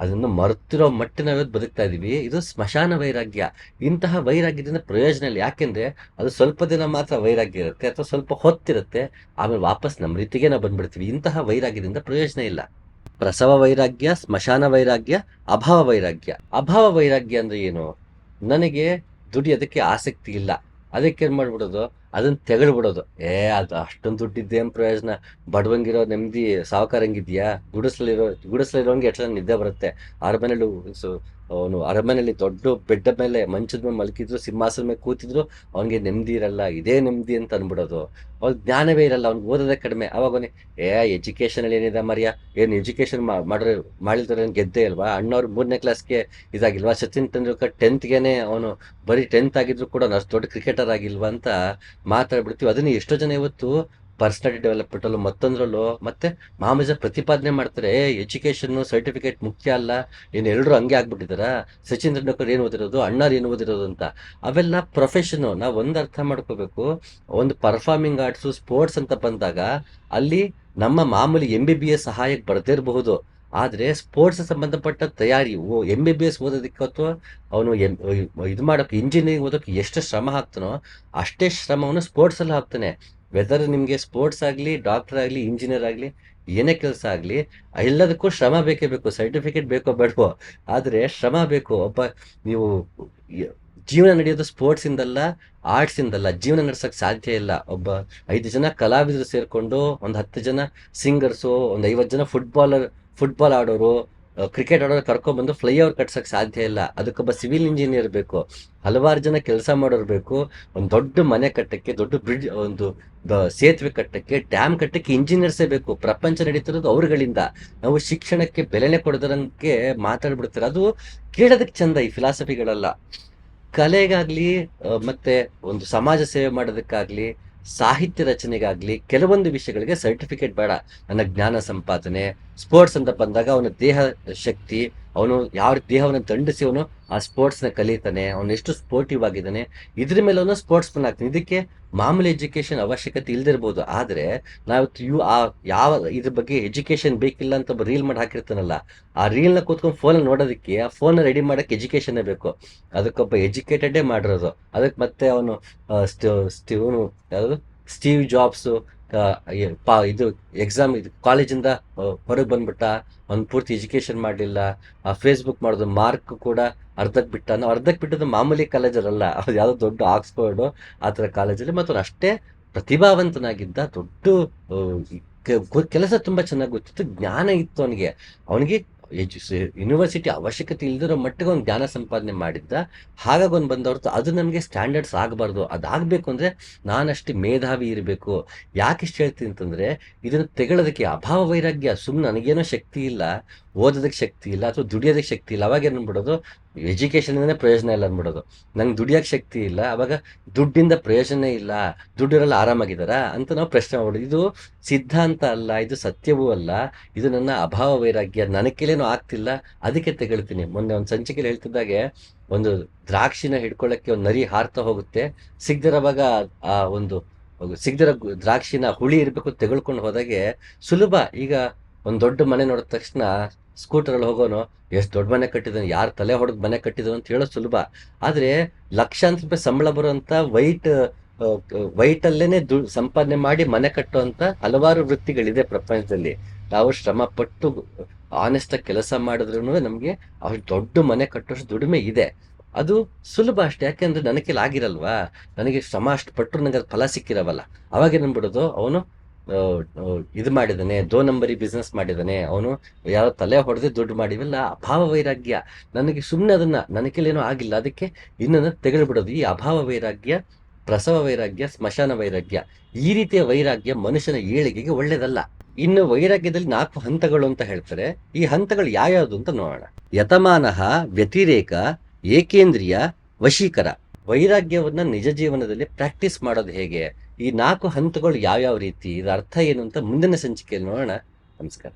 ಅದನ್ನು ಮರ್ತಿರೋ ಮಟ್ಟಿನ ಬದುಕ್ತಾ ಇದ್ದೀವಿ ಇದು ಸ್ಮಶಾನ ವೈರಾಗ್ಯ. ಇಂತಹ ವೈರಾಗ್ಯದಿಂದ ಪ್ರಯೋಜನ ಇಲ್ಲ. ಯಾಕೆಂದ್ರೆ ಅದು ಸ್ವಲ್ಪ ದಿನ ಮಾತ್ರ ವೈರಾಗ್ಯ ಇರುತ್ತೆ ಅಥವಾ ಸ್ವಲ್ಪ ಹೊತ್ತಿರುತ್ತೆ. ಆಮೇಲೆ ವಾಪಸ್ ನಮ್ಮ ರೀತಿಗೆ ನಾವು ಬಂದ್ಬಿಡ್ತೀವಿ. ಇಂತಹ ವೈರಾಗ್ಯದಿಂದ ಪ್ರಯೋಜನ ಇಲ್ಲ. ಪ್ರಸವ ವೈರಾಗ್ಯ, ಸ್ಮಶಾನ ವೈರಾಗ್ಯ, ಅಭಾವ ವೈರಾಗ್ಯ. ಅಭಾವ ವೈರಾಗ್ಯ ಅಂದ್ರೆ ಏನು? ನನಗೆ ದುಡಿಯೋದಕ್ಕೆ ಆಸಕ್ತಿ ಇಲ್ಲ. ಅದಕ್ಕೆ ಏನ್ ಮಾಡ್ಬಿಡೋದು? ಅದನ್ನ ತೆಗೆದ್ಬಿಡೋದು ಏ, ಅದು ಅಷ್ಟೊಂದು ದುಡ್ಡಿದ್ದೇನ್ ಪ್ರಯೋಜನ? ಬಡವಂಗಿರೋ ನೆಮ್ಮದಿ ಸಾವುಕಾರಂಗಿದ್ಯಾ? ಗುಡಿಸ್ಲಿರೋ, ಗುಡಿಸ್ಲಿರೋಂಗೆ ಎಷ್ಟೋ ನಿದ್ದೆ ಬರುತ್ತೆ? ಅರಮನೆಯಲ್ಲಿ ಅವನು ಅರಮನೆಯಲ್ಲಿ ದೊಡ್ಡ ಬೆಡ್ಡ ಮೇಲೆ ಮಂಚದ ಮೇಲೆ ಮಲಗಿದ್ರು, ಸಿಂಹಾಸನ ಮೇಲೆ ಕೂತಿದ್ರು, ಅವನಿಗೆ ನೆಮ್ಮದಿ ಇರಲ್ಲ, ಇದೇ ನೆಮ್ಮದಿ ಅಂತ ಅನ್ಬಿಡೋದು. ಅವ್ನ ಜ್ಞಾನವೇ ಇರಲ್ಲ, ಅವ್ನಿಗೆ ಓದೋದೇ ಕಡಿಮೆ. ಅವಾಗ ಅವನಿಗೆ, ಏ ಎಜುಕೇಶನ್ ಅಲ್ಲಿ ಏನಿದೆ ಮರ್ಯಾ? ಏನು ಎಜುಕೇಶನ್ ಮಾಡ್ರೆ ಮಾಡಿದ್ರೆ ಗೆದ್ದೇ ಇಲ್ವಾ? ಅಣ್ಣವ್ರು ಮೂರನೇ ಕ್ಲಾಸ್ಗೆ ಇದಾಗಿಲ್ವಾ? ಸಚಿನ್ ತೆಂಡೂಲ್ಕರ್ ಟೆಂತ್ಗೆನೆ ಅವನು ಬರೀ ಟೆಂತ್ ಆಗಿದ್ರು ಕೂಡ ಅವ್ನು ಅಷ್ಟು ದೊಡ್ಡ ಕ್ರಿಕೆಟರ್ ಆಗಿಲ್ವಾ? ಅಂತ ಮಾತಾಡ್ಬಿಡ್ತೀವಿ. ಅದನ್ನ ಎಷ್ಟೋ ಜನ ಇವತ್ತು ಪರ್ಸನಾಲಿಟಿ ಡೆವಲಪ್ಮೆಂಟ್ ಅಲ್ಲೂ ಮತ್ತೊಂದ್ರಲ್ಲೂ ಮತ್ತೆ ಮಾಮೂಲಿ ಪ್ರತಿಪಾದನೆ ಮಾಡ್ತಾರೆ ಎಜುಕೇಶನ್ ಸರ್ಟಿಫಿಕೇಟ್ ಮುಖ್ಯ ಅಲ್ಲ ಏನು ಎಲ್ಲರೂ ಹಂಗೆ ಆಗ್ಬಿಟ್ಟಿದಾರ ಸಚಿನ್ ತೆಂಡೂಲ್ಕರ್ ಏನು ಓದಿರೋದು? ಅಣ್ಣಾರ್ ಏನು ಓದಿರೋದು? ಅಂತ. ಅವೆಲ್ಲ ಪ್ರೊಫೆಷನ್ ನಾವು ಒಂದು ಅರ್ಥ ಮಾಡ್ಕೋಬೇಕು. ಒಂದು ಪರ್ಫಾರ್ಮಿಂಗ್ ಆರ್ಟ್ಸು ಸ್ಪೋರ್ಟ್ಸ್ ಅಂತ ಬಂದಾಗ ಅಲ್ಲಿ ನಮ್ಮ ಮಾಮೂಲಿ ಎಂ ಬಿ ಬಿ ಎಸ್ ಸಹಾಯಕ್ಕೆ ಬರ್ದಿರಬಹುದು ಆದರೆ ಸ್ಪೋರ್ಟ್ಸ್ ಸಂಬಂಧಪಟ್ಟ ತಯಾರಿ, ಓ ಎಂ ಬಿ ಬಿ ಎಸ್ ಓದೋದಕ್ಕೆ ಅಥವಾ ಅವನು ಎಂ, ಇದು ಮಾಡೋಕೆ ಇಂಜಿನಿಯರಿಂಗ್ ಓದೋಕೆ ಎಷ್ಟು ಶ್ರಮ ಹಾಕ್ತಾನೋ ಅಷ್ಟೇ ಶ್ರಮವನ್ನು ಸ್ಪೋರ್ಟ್ಸಲ್ಲಿ ಹಾಕ್ತಾನೆ. ವೆದರ್ ನಿಮಗೆ ಸ್ಪೋರ್ಟ್ಸ್ ಆಗಲಿ ಡಾಕ್ಟರ್ ಆಗಲಿ ಇಂಜಿನಿಯರ್ ಆಗಲಿ, ಏನೇ ಕೆಲಸ ಆಗಲಿ, ಎಲ್ಲದಕ್ಕೂ ಶ್ರಮ ಬೇಕೇ ಬೇಕು ಸರ್ಟಿಫಿಕೇಟ್ ಬೇಕೋ ಬೇಡವೋ. ಆದರೆ ಶ್ರಮ ಬೇಕು, ಒಬ್ಬ ನೀವು ಜೀವನ ನಡೆಯೋದು ಸ್ಪೋರ್ಟ್ಸ್ ಇಂದಲ್ಲ ಆರ್ಟ್ಸ್ ಇಂದಲ್ಲ, ಜೀವನ ನಡ್ಸಕ್ ಸಾಧ್ಯ ಇಲ್ಲ. ಒಬ್ಬ ಐದು ಜನ ಕಲಾವಿದರು ಸೇರಿಕೊಂಡು, ಒಂದು ಹತ್ತು ಜನ ಸಿಂಗರ್ಸು ಒಂದು ಐವತ್ತು ಜನ ಫುಟ್ಬಾಲರ್ ಫುಟ್ಬಾಲ್ ಆಡೋರು ಕ್ರಿಕೆಟ್ ಆಡೋರು ಕರ್ಕೊಂಡ್ಬಂದು ಫ್ಲೈಓವರ್ ಕಟ್ಸಕ್ ಸಾಧ್ಯ ಇಲ್ಲ. ಅದಕ್ಕೊಬ್ಬ ಸಿವಿಲ್ ಇಂಜಿನಿಯರ್ ಬೇಕು. ಹಲವಾರು ಜನ ಕೆಲಸ ಮಾಡೋರು ಬೇಕು. ಒಂದು ದೊಡ್ಡ ಮನೆ ಕಟ್ಟಕ್ಕೆ, ದೊಡ್ಡ ಬ್ರಿಡ್ಜ್ ಒಂದು ಸೇತುವೆ ಕಟ್ಟಕ್ಕೆ ಡ್ಯಾಮ್ ಕಟ್ಟಕ್ಕೆ ಇಂಜಿನಿಯರ್ಸೇ ಬೇಕು. ಪ್ರಪಂಚ ನಡೀತಿರೋದು ಅವ್ರುಗಳಿಂದ. ನಾವು ಶಿಕ್ಷಣಕ್ಕೆ ಬೆಲೆನೆ ಕೊಡೋದ್ರಂಗೆ ಮಾತಾಡ್ಬಿಡ್ತಾರೆ. ಅದು ಕೇಳೋದಕ್ಕೆ ಚಂದ ಈ ಫಿಲಾಸಫಿಗಳೆಲ್ಲ ಕಲೆಗಾಗ್ಲಿ ಮತ್ತೆ ಒಂದು ಸಮಾಜ ಸೇವೆ ಮಾಡೋದಕ್ಕಾಗ್ಲಿ ಸಾಹಿತ್ಯ ರಚನೆಗಾಗ್ಲಿ ಕೆಲವೊಂದು ವಿಷಯಗಳಿಗೆ ಸರ್ಟಿಫಿಕೇಟ್ ಬೇಡ. ನನ್ನ ಜ್ಞಾನ ಸಂಪಾದನೆ ಸ್ಪೋರ್ಟ್ಸ್ ಅಂತ ಬಂದಾಗ ಅವನ ದೇಹ ಶಕ್ತಿ, ಅವನು ಯಾವ ದೇಹವನ್ನು ದಂಡಿಸಿ ಅವನು ಆ ಸ್ಪೋರ್ಟ್ಸ್ನ ಕಲಿತಾನೆ. ಅವನು ಎಷ್ಟು ಸ್ಪೋರ್ಟಿವ್ ಆಗಿದ್ದಾನೆ. ಇದ್ರ ಮೇಲೆ ಅವನು ಸ್ಪೋರ್ಟ್ಸ್ ಮನ್ ಆಗ್ತಾನೆ. ಇದಕ್ಕೆ ಮಾಮೂಲಿ ಎಜುಕೇಶನ್ ಅವಶ್ಯಕತೆ ಇಲ್ದಿರ್ಬೋದು, ಆದ್ರೆ ನಾವು ಯು ಆ ಯಾವ ಇದ್ರ ಬಗ್ಗೆ ಎಜುಕೇಶನ್ ಬೇಕಿಲ್ಲ ಅಂತ ಒಬ್ಬ ರೀಲ್ ಮಾಡಿ ಹಾಕಿರ್ತಾನಲ್ಲ, ಆ ರೀಲ್ನ ಕೂತ್ಕೊಂಡು ಫೋನ್ ನೋಡೋದಕ್ಕೆ ಆ ಫೋನ್ ರೆಡಿ ಮಾಡಕ್ಕೆ ಎಜುಕೇಷನ್ನೇ ಬೇಕು. ಅದಕ್ಕೊಬ್ಬ ಎಜುಕೇಟೆಡೇ ಮಾಡಿರೋದು. ಅದಕ್ಕೆ ಮತ್ತೆ ಅವನು ಸ್ಟಿವ್ನು ಯಾವುದು? ಸ್ಟೀವ್ ಜಾಬ್ಸು ಇದು ಎಕ್ಸಾಮ್ ಇದು ಕಾಲೇಜಿಂದ ಹೊರಗೆ ಬಂದ್ಬಿಟ್ಟ, ಅವ್ನು ಪೂರ್ತಿ ಎಜುಕೇಷನ್ ಮಾಡಲಿಲ್ಲ, ಆ ಫೇಸ್ಬುಕ್ ಮಾಡೋದು ಮಾರ್ಕ್ ಕೂಡ ಅರ್ಧಕ್ಕೆ ಬಿಟ್ಟ ನಾವು ಅರ್ಧಕ್ಕೆ ಬಿಟ್ಟದ್ದು ಮಾಮೂಲಿ ಕಾಲೇಜರಲ್ಲ ಅದು ಯಾವುದೋ ದೊಡ್ಡ ಆಕ್ಸ್ಫರ್ಡು ಆ ಥರ ಕಾಲೇಜಲ್ಲಿ ಮತ್ತು ಅಷ್ಟೇ ಪ್ರತಿಭಾವಂತನಾಗಿದ್ದ ದೊಡ್ಡ ಕೆಲಸ ತುಂಬಾ ಚೆನ್ನಾಗಿ ಗೊತ್ತಿತ್ತು. ಜ್ಞಾನ ಇತ್ತು ಅವನಿಗೆ. ಅವನಿಗೆ ಎಜು ಯೂನಿವರ್ಸಿಟಿ ಅವಶ್ಯಕತೆ ಇಲ್ದಿರೋ ಮಟ್ಟಿಗೆ ಒಂದು ಜ್ಞಾನ ಸಂಪಾದನೆ ಮಾಡಿದ್ದ. ಹಾಗಾಗಿ ಒಂದು ಬಂದವ್ರದ್ದು ಅದು ನಮಗೆ ಸ್ಟ್ಯಾಂಡರ್ಡ್ಸ್ ಆಗಬಾರ್ದು. ಅದಾಗಬೇಕು ಅಂದರೆ ನಾನಷ್ಟು ಮೇಧಾವಿ ಇರಬೇಕು. ಯಾಕೆ ಇಷ್ಟು ಹೇಳ್ತೀನಿ ಅಂತಂದರೆ, ಇದನ್ನು ತೆಗೊಳ್ಳೋದಕ್ಕೆ ಅಭಾವ ವೈರಾಗ್ಯ. ಸುಮ್ಮನೆ ನನಗೇನೋ ಶಕ್ತಿ ಇಲ್ಲ, ಓದೋದಕ್ಕೆ ಶಕ್ತಿ ಇಲ್ಲ, ಅಥವಾ ದುಡಿಯೋದಕ್ಕೆ ಶಕ್ತಿ ಇಲ್ಲ. ಅವಾಗ ಏನು ಅನ್ಬಿಡೋದು? ಎಜುಕೇಷನಿಂದನೇ ಪ್ರಯೋಜನ ಇಲ್ಲ ಅಂದ್ಬಿಡೋದು. ನಂಗೆ ದುಡಿಯೋಕ್ಕೆ ಶಕ್ತಿ ಇಲ್ಲ, ಅವಾಗ ದುಡ್ಡಿಂದ ಪ್ರಯೋಜನ ಇಲ್ಲ, ದುಡ್ಡಿರಲ್ಲ ಆರಾಮಾಗಿದ್ದಾರಾ ಅಂತ ನಾವು ಪ್ರಶ್ನೆ ಮಾಡ್ಬೋದು ಇದು ಸಿದ್ಧಾಂತ ಅಲ್ಲ, ಇದು ಸತ್ಯವೂ ಅಲ್ಲ, ಇದು ನನ್ನ ಅಭಾವ ವೈರಾಗ್ಯ ನನಗೇಲೇನೋ ಆಗ್ತಿಲ್ಲ, ಅದಕ್ಕೆ ತೆಗಳ್ತೀನಿ. ಮೊನ್ನೆ ಒಂದು ಸಂಚಿಕೆಯಲ್ಲಿ ಹೇಳ್ತಿದ್ದಾಗೆ, ಒಂದು ದ್ರಾಕ್ಷಿನ ಹಿಡ್ಕೊಳ್ಳೋಕ್ಕೆ ಒಂದು ನರಿ ಹಾರ್ತಾ ಹೋಗುತ್ತೆ ಸಿಗ್ದಿರೋವಾಗ ಆ ಒಂದು ಸಿಗ್ದಿರೋ ದ್ರಾಕ್ಷಿನ ಹುಳಿ ಇರಬೇಕು ತೆಗೆಳ್ಕೊಂಡು ಹೋದಾಗೆ ಸುಲಭ. ಈಗ ಒಂದು ದೊಡ್ಡ ಮನೆ ನೋಡಿದ ತಕ್ಷಣ ಸ್ಕೂಟರಲ್ಲಿ ಹೋಗೋನು, ಎಷ್ಟು ದೊಡ್ಡ ಮನೆ ಕಟ್ಟಿದ್ದಾನೆ, ಯಾರು ತಲೆ ಹೊಡೆದು ಮನೆ ಕಟ್ಟಿದ್ರು ಅಂತ ಹೇಳೋ ಸುಲಭ. ಆದರೆ ಲಕ್ಷಾಂತರ ರೂಪಾಯಿ ಸಂಬಳ ಬರುವಂತ ವೈಟ್ ವೈಟ್ ಅಲ್ಲೇನೆ ದು, ಸಂಪಾದನೆ ಮಾಡಿ ಮನೆ ಕಟ್ಟುವಂತ ಹಲವಾರು ವೃತ್ತಿಗಳಿದೆ ಪ್ರಪಂಚದಲ್ಲಿ. ನಾವು ಶ್ರಮ ಪಟ್ಟು ಆನೆಸ್ಟ್ ಕೆಲಸ ಮಾಡಿದ್ರು ನಮಗೆ ಅಷ್ಟು ದೊಡ್ಡ ಮನೆ ಕಟ್ಟೋಷ್ಟು ದುಡಿಮೆ ಇದೆ. ಅದು ಸುಲಭ ಅಷ್ಟೇ, ಯಾಕೆಂದ್ರೆ ನನಗೆ ಆಗಿರಲ್ವಾ? ನನಗೆ ಶ್ರಮ ಅಷ್ಟು ಪಟ್ಟರು ನನಗೆ ಅದು ಫಲ ಸಿಕ್ಕಿರವಲ್ಲ. ಅವಾಗ ಏನ್ಬಿಡೋದು ಅವನು ಇದು ಮಾಡಿದಾನೆ ದೋ ನಂಬರಿ ಬಿಸ್ನೆಸ್ ಮಾಡಿದಾನೆ ಅವನು ಯಾರೋ ತಲೆ ಹೊಡೆದು ದುಡ್ಡು ಮಾಡಿವೆಲ್ಲ ಅಭಾವ ವೈರಾಗ್ಯ ನನಗೆ ಸುಮ್ಮನೆ ಅದನ್ನ ನನಗೆ ಕೈಲೇನೋ ಆಗಿಲ್ಲ. ಅದಕ್ಕೆ ಇನ್ನೊಂದು ತೆಗೆದುಬಿಡೋದು. ಈ ಅಭಾವ ವೈರಾಗ್ಯ ಪ್ರಸವ ವೈರಾಗ್ಯ ಸ್ಮಶಾನ ವೈರಾಗ್ಯ ಈ ರೀತಿಯ ವೈರಾಗ್ಯ ಮನುಷ್ಯನ ಏಳಿಗೆಗೆ ಒಳ್ಳೇದಲ್ಲ. ಇನ್ನು ವೈರಾಗ್ಯದಲ್ಲಿ ನಾಲ್ಕು ಹಂತಗಳು ಅಂತ ಹೇಳ್ತಾರೆ. ಈ ಹಂತಗಳು ಯಾವ್ಯಾವುದು ಅಂತ ನೋಡೋಣ. ಯತಮಾನಃ, ವ್ಯತಿರೇಕ, ಏಕೇಂದ್ರಿಯ, ವಶೀಕರ. ವೈರಾಗ್ಯವನ್ನ ನಿಜ ಜೀವನದಲ್ಲಿ ಪ್ರಾಕ್ಟೀಸ್ ಮಾಡೋದು ಹೇಗೆ? ಈ ನಾಲ್ಕು ಹಂತಗಳು ಯಾವ್ಯಾವ ರೀತಿ ಇದರ ಅರ್ಥ ಏನು ಅಂತ ಮುಂದಿನ ಸಂಚಿಕೆಯಲ್ಲಿ ನೋಡೋಣ. ನಮಸ್ಕಾರ.